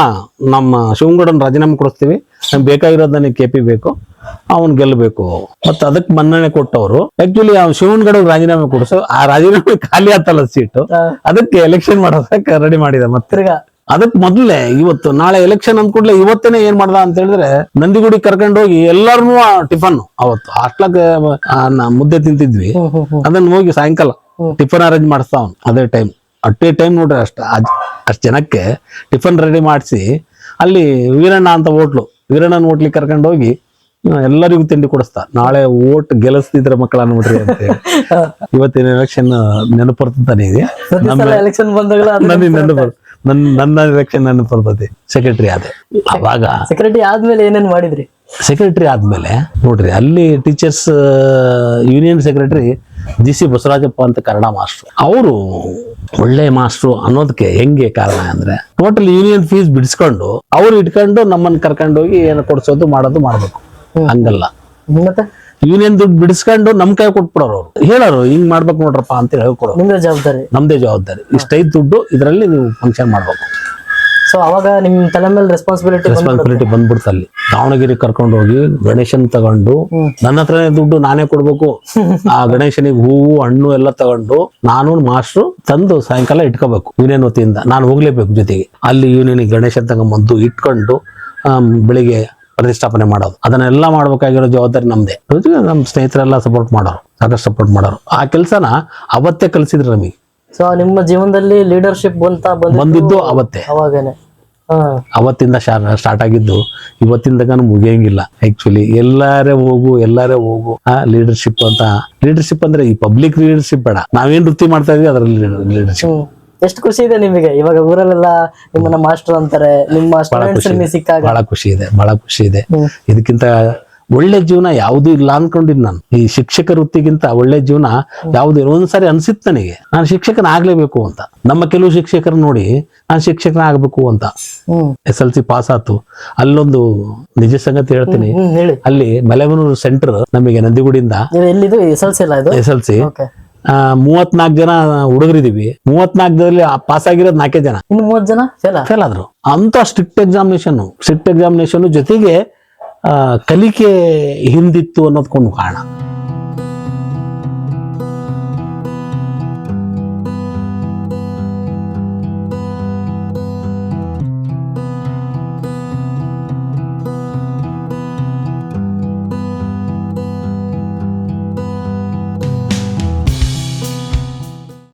ನಮ್ಮ ಶಿವಗೌಡನ್ ರಾಜೀನಾಮೆ ಕೊಡಿಸ್ತೀವಿ. ನಮ್ಗೆ ಬೇಕಾಗಿರೋದು ನನಗೆ ಕೆಪಿ ಬೇಕು. ಅವನ್ ಗೆಲ್ಲಬೇಕು ಮತ್ತೆ ಅದಕ್ಕೆ ಮನ್ನಣೆ ಕೊಟ್ಟವರು. ಆಕ್ಚುಲಿ ಅವ್ನು ಶಿವನ್ಗಡ ರಾಜೀನಾಮೆ ಕೊಡಿಸು ಆ ರಾಜೀನಾಮೆ ಖಾಲಿ ಆತಲ್ಲ ಸೀಟು. ಅದಕ್ಕೆ ಎಲೆಕ್ಷನ್ ಮಾಡೋದಕ್ಕೆ ರೆಡಿ ಮಾಡಿದ ಮತ್ತೆ. ಅದಕ್ ಮೊದ್ಲೇ ಇವತ್ತು ನಾಳೆ ಎಲೆಕ್ಷನ್ ಅಂದ್ಕೂಡ್ಲೆ ಇವತ್ತೇನೆ ಏನ್ ಮಾಡ್ದ ಅಂತ ಹೇಳಿದ್ರೆ ನಂದಿಗುಡಿ ಕರ್ಕೊಂಡು ಹೋಗಿ ಎಲ್ಲಾರ್ನು ಟಿಫನ್ ಅವತ್ತು. ಹಾಸ್ಟ್ಲಾಗ ಮುದ್ದೆ ತಿಂತಿದ್ವಿ. ಅದನ್ನ ಹೋಗಿ ಸಾಯಂಕಾಲ ಟಿಫನ್ ಅರೇಂಜ್ ಮಾಡಿಸ್ತಾ ಅವ್ನು ಅದೇ ಟೈಮ್ ಅಟ್ಟೆ ಟೈಮ್ ನೋಡ್ರಿ ಅಷ್ಟ ಅಷ್ಟ್ ಜನಕ್ಕೆ ಟಿಫನ್ ರೆಡಿ ಮಾಡಿಸಿ ಅಲ್ಲಿ ವೀರಣ್ಣ ಅಂತ ಹೋಟ್ಲು ವೀರಣ್ಣನ ಹೋಟ್ಲಿಗೆ ಕರ್ಕೊಂಡು ಹೋಗಿ ಎಲ್ಲರಿಗೂ ತಿಂಡಿ ಕೊಡಿಸ್ತಾ. ನಾಳೆ ಓಟ್ ಗೆಲ್ಲಿಸ್ತಿದ್ರೆ ಮಕ್ಕಳ ನೋಡ್ರಿ ಅಂತ. (laughs) ಇವತ್ತಿನ ಎಲೆಕ್ಷನ್ ನೆನಪು ಇದೆ. ನನಗೆ ಪ್ರತಿ ಸಲ ಎಲೆಕ್ಷನ್ ಬಂದಾಗ ನನಗೆ ನೆನಪು ನನ್ನ ನನ್ನ ಎಲೆಕ್ಷನ್ ನೆನಪರ್ತತಿ ಸೆಕ್ರೆಟರಿ ಆದೆ. ಅವಾಗ ಸೆಕ್ರೆಟರಿ ಆದ್ಮೇಲೆ ಏನೇನ್ ಮಾಡಿದ್ರಿ? ಸೆಕ್ರೆಟರಿ ಆದ್ಮೇಲೆ ನೋಡ್ರಿ ಅಲ್ಲಿ teachers union secretary G C Basavarajappa ಅಂತ ಕನ್ನಡ ಮಾಸ್ಟ್ರು ಅವರು ಒಳ್ಳೆ ಮಾಸ್ಟ್ರು ಅನ್ನೋದಕ್ಕೆ ಹೆಂಗೆ ಕಾರಣ ಅಂದ್ರೆ ಟೋಟಲ್ ಯೂನಿಯನ್ ಫೀಸ್ ಬಿಡಿಸ್ಕೊಂಡು ಅವ್ರು ಇಟ್ಕೊಂಡು ನಮ್ಮನ್ನ ಕರ್ಕೊಂಡೋಗಿ ಏನೋ ಕೊಡ್ಸೋದು ಮಾಡೋದು ಮಾಡ್ಬೇಕು. ಹಂಗಲ್ಲ. ಮತ್ತೆ? ಯೂನಿಯನ್ ದುಡ್ಡು ಬಿಡಿಸ್ಕೊಂಡು ನಮ್ ಕೈ ಕೊಟ್ಬಿಡೋರು ಅವ್ರು. ಹೇಳೋರು ಹಿಂಗ್ ಮಾಡ್ಬೇಕು ನೋಡ್ರಪ್ಪ ಅಂತ ಹೇಳ್ಕೊಡೋರು. ನಿಮ್ದೇ ಜವಾಬ್ದಾರಿ. ನಮ್ದೇ ಜವಾಬ್ದಾರಿ. ಇಷ್ಟೈದು ದುಡ್ಡು ಇದರಲ್ಲಿ ನೀವು ಫಂಕ್ಷನ್ ಮಾಡ್ಬೇಕು. ಸೊ ಅವಾಗ ನಿಮ್ ತಲೆ ಮೇಲೆ ರೆಸ್ಪಾನ್ಸಿಬಿಲಿಟಿ ರೆಸ್ಪಾನ್ಸಿಬಿಲಿಟಿ ಬಂದ್ಬಿಡ್ತು ಅಲ್ಲಿ. ದಾವಣಗೆರೆ ಕರ್ಕೊಂಡು ಹೋಗಿ ಗಣೇಶನ್ ತಗೊಂಡು ನನ್ನ ಹತ್ರನೇ ದುಡ್ಡು ನಾನೇ ಕೊಡ್ಬೇಕು. ಆ ಗಣೇಶನಿಗೆ ಹೂವು ಹಣ್ಣು ಎಲ್ಲ ತಗೊಂಡು ನಾನು ಮಾಸ್ಟ್ರು ತಂದು ಸಾಯಂಕಾಲ ಇಟ್ಕೋಬೇಕು ಯೂನಿಯನ್ ವತಿಯಿಂದ. ನಾನು ಹೋಗ್ಲೇಬೇಕು ಜೊತೆಗೆ. ಅಲ್ಲಿ ಯೂನಿಯನ್ ಗಣೇಶನ್ ತಗೊಂಬಂದು ಇಟ್ಕೊಂಡು ಬೆಳಿಗ್ಗೆ ಪ್ರತಿಷ್ಠಾಪನೆ ಮಾಡೋದು. ಅದನ್ನೆಲ್ಲ ಮಾಡ್ಬೇಕಾಗಿರೋ ಜವಾಬ್ದಾರಿ ನಮ್ದೇ. ಜೊತೆಗೆ ನಮ್ಮ ಸ್ನೇಹಿತರೆಲ್ಲ ಸಪೋರ್ಟ್ ಮಾಡೋರು ಸಾಕಷ್ಟು ಸಪೋರ್ಟ್ ಮಾಡೋರು. ಆ ಕೆಲಸನ ಅವತ್ತೇ ಕಲಿಸಿದ್ರು ನಮಗೆ. ಸೊ ನಿಮ್ಮ ಜೀವನದಲ್ಲಿ ಲೀಡರ್ಶಿಪ್ ಬಂತ ಬಂದಿದ್ದು ಅವತ್ತೇ. ಅವಾಗೇನೆ. ಅವತ್ತಿಂದ ಸ್ಟಾರ್ಟ್ ಆಗಿದ್ದು ಇವತ್ತಿನ ತನಕ ಮುಗಿಯಂಗಿಲ್ಲ. ಆಕ್ಚುಲಿ ಎಲ್ಲಾರೇ ಹೋಗು ಎಲ್ಲಾರೇ ಹೋಗು. ಆ ಲೀಡರ್ಶಿಪ್ ಅಂತ. ಲೀಡರ್ಶಿಪ್ ಅಂದ್ರೆ ಈ ಪಬ್ಲಿಕ್ ಲೀಡರ್ಶಿಪ್ ಬೇಡ. ನಾವೇನ್ ವೃತ್ತಿ ಮಾಡ್ತಾ ಇದೀವಿ ಅದರಲ್ಲಿ ಲೀಡರ್ಶಿಪ್ ಎಷ್ಟು ಖುಷಿ ಇದೆ ನಿಮಗೆ? ಇವಾಗ ಊರಲ್ಲೆಲ್ಲ ನಿಮ್ಮನ್ನ ಮಾಸ್ಟರ್ ಅಂತಾರೆ ನಿಮ್ಮ ಸ್ಟೂಡೆಂಟ್ಸ್ ಸಿಕ್ಕಾಗ ಬಹಳ ಖುಷಿ ಇದೆ ಬಹಳ ಖುಷಿ ಇದೆ. ಇದಕ್ಕಿಂತ ಒಳ್ಳೆ ಜೀವನ ಯಾವ್ದು ಇಲ್ಲ ಅನ್ಕೊಂಡಿದ್ ನಾನು. ಈ ಶಿಕ್ಷಕ ವೃತ್ತಿಗಿಂತ ಒಳ್ಳೆ ಜೀವನ ಯಾವ್ದು. ಒಂದ್ಸರಿ ಅನ್ಸಿತ್ತು ನನಗೆ ನಾನು ಶಿಕ್ಷಕನ ಆಗ್ಲೇಬೇಕು ಅಂತ. ನಮ್ಮ ಕೆಲವು ಶಿಕ್ಷಕರು ನೋಡಿ ನಾನು ಶಿಕ್ಷಕನ ಆಗ್ಬೇಕು ಅಂತ ಎಸ್ ಎಲ್ ಸಿ ಪಾಸ್ ಆತು. ಅಲ್ಲೊಂದು ನಿಜ ಸಂಗತಿ ಹೇಳ್ತೀನಿ. ಹೇಳಿ. ಅಲ್ಲಿ ಮಲೆಮನೂರು ಸೆಂಟರ್ ನಮಗೆ ನಂದಿಗುಡಿಯಿಂದ. ಎಸ್ ಎಲ್ ಸಿ ಮೂವತ್ನಾಲ್ಕು ಜನ ಹುಡುಗರಿದೀವಿ. ಮೂವತ್ನಾಲ್ಕರಲ್ಲಿ ಪಾಸ್ ಆಗಿರೋದು ನಾಲ್ಕೇ ಜನ. ಇನ್ನು ಮೂವತ್ ಜನ? ಫೇಲ್ ಫೇಲ್ ಆದ್ರು. ಅಂತ ಸ್ಟ್ರಿಕ್ಟ್ ಎಕ್ಸಾಮಿನೇಷನ್ ಸ್ಟ್ರಿಕ್ಟ್ ಎಕ್ಸಾಮಿನೇಷನ್ ಜೊತೆಗೆ ಕಲಿಕೆ ಹಿಂದಿತ್ತು ಅನ್ನೋದಕ್ಕೊಂದು ಕಾರಣ.